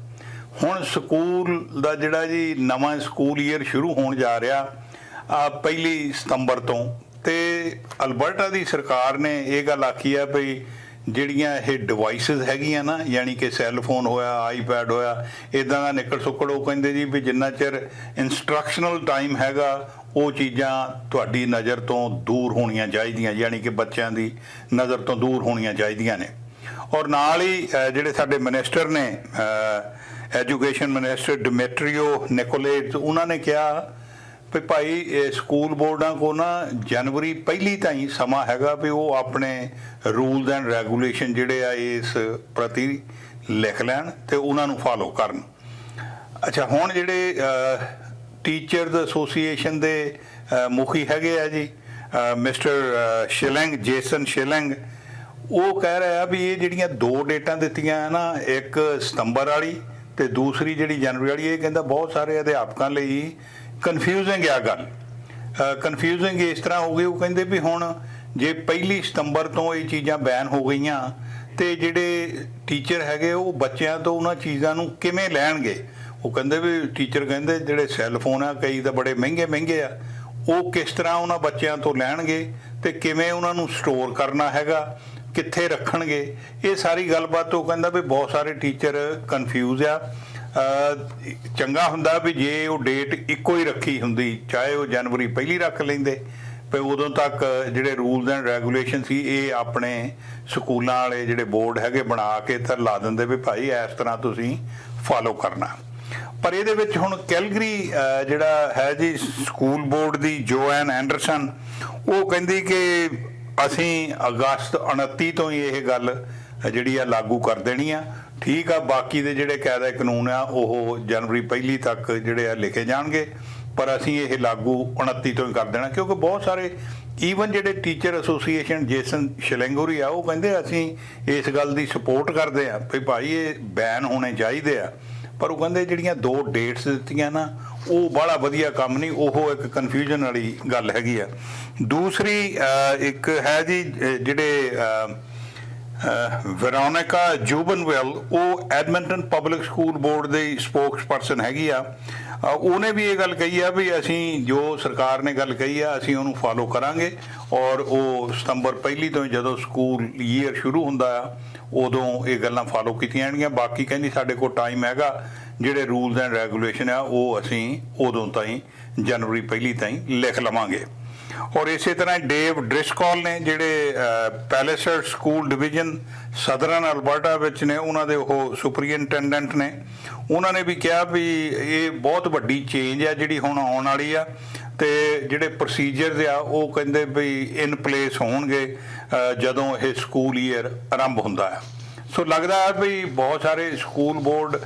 ਹੁਣ ਸਕੂਲ ਦਾ ਜਿਹੜਾ ਜੀ ਨਵਾਂ ਸਕੂਲ ਈਅਰ ਸ਼ੁਰੂ ਹੋਣ ਜਾ ਰਿਹਾ, ਆ ਪਹਿਲੀ ਸਤੰਬਰ ਤੋਂ, ਤੇ ਅਲਬਰਟਾ ਦੀ ਸਰਕਾਰ ਨੇ ਇਹ ਗੱਲ ਆਖੀ ਆ ਭਈ ਜਿਹੜੀਆਂ ਇਹ ਡਿਵਾਈਸਸ ਹੈਗੀਆਂ ਨਾ, ਯਾਨੀ ਕਿ ਸੈੱਲ ਫੋਨ ਹੋਇਆ ਆਈਪੈਡ ਹੋਇਆ ਇਦਾਂ ਦਾ ਨਿਕਲ ਸੁੱਕੜ ਉਹ ਕਹਿੰਦੇ ਜੀ ਵੀ ਜਿੰਨਾ ਚਿਰ ਇਨਸਟਰਕਸ਼ਨਲ ਟਾਈਮ ਹੈਗਾ, ਉਹ ਚੀਜ਼ਾਂ ਤੁਹਾਡੀ ਨਜ਼ਰ ਤੋਂ ਦੂਰ ਹੋਣੀਆਂ ਚਾਹੀਦੀਆਂ, ਯਾਨੀ ਕਿ ਬੱਚਿਆਂ ਦੀ ਨਜ਼ਰ ਤੋਂ ਦੂਰ ਹੋਣੀਆਂ ਚਾਹੀਦੀਆਂ ਨੇ। ਔਰ ਨਾਲ ਹੀ ਜਿਹੜੇ ਸਾਡੇ ਮਿਨਿਸਟਰ ਨੇ ਐਜੂਕੇਸ਼ਨ ਮਿਨਿਸਟਰ ਡਿਮੈਟਰੀਓ ਨਿਕੋਲੇਟ ਉਹਨਾਂ ਨੇ ਕਿਹਾ ਵੀ ਭਾਈ ਸਕੂਲ ਬੋਰਡਾਂ ਕੋ ਨਾ ਜਨਵਰੀ ਪਹਿਲੀ ਤਾਈਂ ਸਮਾਂ ਹੈਗਾ ਵੀ ਉਹ ਆਪਣੇ ਰੂਲਸ ਐਂਡ ਰੈਗੂਲੇਸ਼ਨ ਜਿਹੜੇ ਆ ਇਸ ਪ੍ਰਤੀ ਲਿਖ ਲੈਣ ਤੇ ਉਹਨਾਂ ਨੂੰ ਫਾਲੋ ਕਰਨ। ਅੱਛਾ, ਹੁਣ ਜਿਹੜੇ ਟੀਚਰਸ ਐਸੋਸੀਏਸ਼ਨ ਦੇ ਮੁਖੀ ਹੈਗੇ ਆ ਜੀ ਮਿਸਟਰ ਸ਼ਿਲੈਂਗ, ਜੇਸਨ ਸ਼ਿਲੈਂਗ ਉਹ ਕਹਿ ਰਿਹਾ ਵੀ ਇਹ ਜਿਹੜੀਆਂ ਦੋ ਡੇਟਾਂ ਦਿੱਤੀਆਂ ਹੈ ਨਾ, ਇੱਕ ਸਤੰਬਰ ਵਾਲੀ ਤੇ ਦੂਸਰੀ ਜਿਹੜੀ ਜਨਵਰੀ ਵਾਲੀ, ਇਹ ਕਹਿੰਦਾ ਬਹੁਤ ਸਾਰੇ ਅਧਿਆਪਕਾਂ ਲਈ ਕਨਫਿਊਜ਼ਿੰਗ ਆ ਗੱਲ। ਕਨਫਿਊਜ਼ਿੰਗ ਇਸ ਤਰ੍ਹਾਂ ਹੋ ਗਈ, ਉਹ ਕਹਿੰਦੇ ਵੀ ਹੁਣ ਜੇ ਪਹਿਲੀ ਸਤੰਬਰ ਤੋਂ ਇਹ ਚੀਜ਼ਾਂ ਬੈਨ ਹੋ ਗਈਆਂ ਤੇ ਜਿਹੜੇ ਟੀਚਰ ਹੈਗੇ, ਉਹ ਬੱਚਿਆਂ ਤੋਂ ਉਹਨਾਂ ਚੀਜ਼ਾਂ ਨੂੰ ਕਿਵੇਂ ਲੈਣਗੇ? ਉਹ ਕਹਿੰਦੇ ਵੀ ਟੀਚਰ ਕਹਿੰਦੇ ਜਿਹੜੇ ਸੈੱਲ ਫੋਨ ਆ, ਕਈ ਤਾਂ ਬੜੇ ਮਹਿੰਗੇ ਮਹਿੰਗੇ ਆ। ਉਹ ਕਿਸ ਤਰ੍ਹਾਂ ਉਹਨਾਂ ਬੱਚਿਆਂ ਤੋਂ ਲੈਣਗੇ ਤੇ ਕਿਵੇਂ ਉਹਨਾਂ ਨੂੰ ਸਟੋਰ ਕਰਨਾ ਹੈਗਾ? ਕਿੱਥੇ ਰੱਖਣਗੇ? ਇਹ ਸਾਰੀ ਗੱਲਬਾਤ ਉਹ ਕਹਿੰਦਾ ਵੀ ਬਹੁਤ ਸਾਰੇ ਟੀਚਰ ਕਨਫਿਊਜ਼ ਆ। ਚੰਗਾ ਹੁੰਦਾ ਵੀ ਜੇ ਉਹ ਡੇਟ ਇੱਕੋ ਹੀ ਰੱਖੀ ਹੁੰਦੀ, ਚਾਹੇ ਉਹ ਜਨਵਰੀ ਪਹਿਲੀ ਰੱਖ ਲੈਂਦੇ ਪਰ ਉਦੋਂ ਤੱਕ ਜਿਹੜੇ ਰੂਲਸ ਐਂਡ ਰੈਗੂਲੇਸ਼ਨ ਸੀ, ਇਹ ਆਪਣੇ ਸਕੂਲਾਂ ਵਾਲੇ ਜਿਹੜੇ ਬੋਰਡ ਹੈਗੇ ਬਣਾ ਕੇ ਤਾਂ ਲਾ ਦਿੰਦੇ ਵੀ ਭਾਈ ਇਸ ਤਰ੍ਹਾਂ ਤੁਸੀਂ ਫਾਲੋ ਕਰਨਾ। ਪਰ ਇਹਦੇ ਵਿੱਚ ਹੁਣ ਕੈਲਗਰੀ ਜਿਹੜਾ ਹੈ ਜੀ, ਸਕੂਲ ਬੋਰਡ ਦੀ ਜੋਐਨ ਐਂਡਰਸਨ ਉਹ ਕਹਿੰਦੀ ਕਿ ਅਸੀਂ ਅਗਸਤ 29 ਤੋਂ ਹੀ ਇਹ ਗੱਲ ਜਿਹੜੀ ਆ ਲਾਗੂ ਕਰ ਦੇਣੀ ਆ। ਠੀਕ ਆ, ਬਾਕੀ ਦੇ ਜਿਹੜੇ ਕਾਇਦਾ ਕਾਨੂੰਨ ਆ, ਉਹ ਜਨਵਰੀ ਪਹਿਲੀ ਤੱਕ ਜਿਹੜੇ ਆ ਲਿਖੇ ਜਾਣਗੇ। ਪਰ ਅਸੀਂ ਇਹ ਲਾਗੂ 29 ਤੋਂ ਹੀ ਕਰ ਦੇਣਾ, ਕਿਉਂਕਿ ਬਹੁਤ ਸਾਰੇ ਈਵਨ ਜਿਹੜੇ ਟੀਚਰ ਐਸੋਸੀਏਸ਼ਨ ਜੇਸਨ ਸ਼ਿਲੰਗੋਰੀ ਆ, ਉਹ ਕਹਿੰਦੇ ਅਸੀਂ ਇਸ ਗੱਲ ਦੀ ਸਪੋਰਟ ਕਰਦੇ ਆ ਵੀ ਭਾਈ ਇਹ ਬੈਨ ਹੋਣੇ ਚਾਹੀਦੇ ਆ। ਪਰ ਉਹ ਕਹਿੰਦੇ ਜਿਹੜੀਆਂ ਦੋ ਡੇਟਸ ਦਿੱਤੀਆਂ ਨਾ ਉਹ ਬੜਾ ਵਧੀਆ ਕੰਮ ਨਹੀਂ ਉਹ ਇੱਕ ਕਨਫਿਊਜ਼ਨ ਵਾਲੀ ਗੱਲ ਹੈਗੀ ਆ। ਦੂਸਰੀ ਇੱਕ ਹੈ ਜੀ ਜਿਹੜੇ ਅਹ, ਵੈਰੋਨਿਕਾ ਜੂਬਨਵੈਲ ਉਹ ਐਡਮਿੰਟਨ ਪਬਲਿਕ ਸਕੂਲ ਬੋਰਡ ਦੇ ਸਪੋਕਸਪਰਸਨ ਹੈਗੀ ਆ। ਉਹਨੇ ਵੀ ਇਹ ਗੱਲ ਕਹੀ ਆ ਵੀ ਅਸੀਂ ਜੋ ਸਰਕਾਰ ਨੇ ਗੱਲ ਕਹੀ ਆ ਅਸੀਂ ਉਹਨੂੰ ਫਾਲੋ ਕਰਾਂਗੇ। ਔਰ ਉਹ ਸਤੰਬਰ ਪਹਿਲੀ ਤੋਂ ਹੀ ਜਦੋਂ ਸਕੂਲ ਈਅਰ ਸ਼ੁਰੂ ਹੁੰਦਾ ਆ ਉਦੋਂ ਇਹ ਗੱਲਾਂ ਫਾਲੋ ਕੀਤੀਆਂ ਜਾਣਗੀਆਂ। ਬਾਕੀ ਕਹਿੰਦੀ ਸਾਡੇ ਕੋਲ ਟਾਈਮ ਹੈਗਾ, ਜਿਹੜੇ ਰੂਲਸ ਐਂਡ ਰੈਗੂਲੇਸ਼ਨ ਆ, ਉਹ ਅਸੀਂ ਉਦੋਂ ਤਾਈਂ, ਜਨਵਰੀ ਪਹਿਲੀ ਤਾਈਂ ਲਿਖ ਲਵਾਂਗੇ। ਔਰ ਇਸੇ ਤਰ੍ਹਾਂ ਡੇਵ ਡ੍ਰਿਸਕੋਲ ਨੇ ਜਿਹੜੇ Palliser school division southern Alberta ਵਿੱਚ ਨੇ, ਉਹਨਾਂ ਦੇ ਉਹ ਸੁਪਰੀਨਟੈਂਡੈਂਟ ਨੇ, ਉਹਨਾਂ ਨੇ ਵੀ ਕਿਹਾ ਵੀ ਇਹ ਬਹੁਤ ਵੱਡੀ ਚੇਂਜ ਆ ਜਿਹੜੀ ਹੁਣ ਆਉਣ ਵਾਲੀ ਆ। ਤੇ ਜਿਹੜੇ ਪ੍ਰੋਸੀਜਰਸ ਆ, ਉਹ ਕਹਿੰਦੇ ਵੀ ਇਨ ਪਲੇਸ ਹੋਣਗੇ ਜਦੋਂ ਇਹ ਸਕੂਲ ਈਅਰ ਆਰੰਭ ਹੁੰਦਾ ਹੈ। ਸੋ ਲੱਗਦਾ ਹੈ ਵੀ ਬਹੁਤ ਸਾਰੇ ਸਕੂਲ ਬੋਰਡ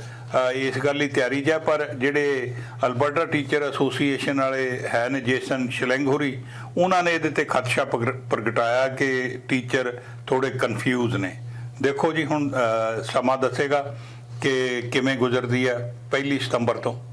ਇਸ ਗੱਲ ਲਈ ਤਿਆਰੀ 'ਚ ਹੈ ਪਰ ਜਿਹੜੇ ਅਲਬਰਟਾ ਟੀਚਰ ਐਸੋਸੀਏਸ਼ਨ ਵਾਲੇ ਹੈ ਨੇ, ਜੇਸਨ ਸ਼ਿਲੰਗਹੁਰੀ ਉਹਨਾਂ ਨੇ ਇਹਦੇ ਤੇ ਖਦਸ਼ਾ ਪ੍ਰਗ- ਪ੍ਰਗਟਾਇਆ ਕਿ ਟੀਚਰ ਥੋੜੇ ਕਨਫਿਊਜ਼ ਨੇ। ਦੇਖੋ ਜੀ ਹੁਣ ਸਮਾਂ ਦੱਸੇਗਾ ਕਿ ਕਿਵੇਂ ਗੁਜ਼ਰਦੀ ਹੈ ਪਹਿਲੀ ਸਤੰਬਰ ਤੋਂ।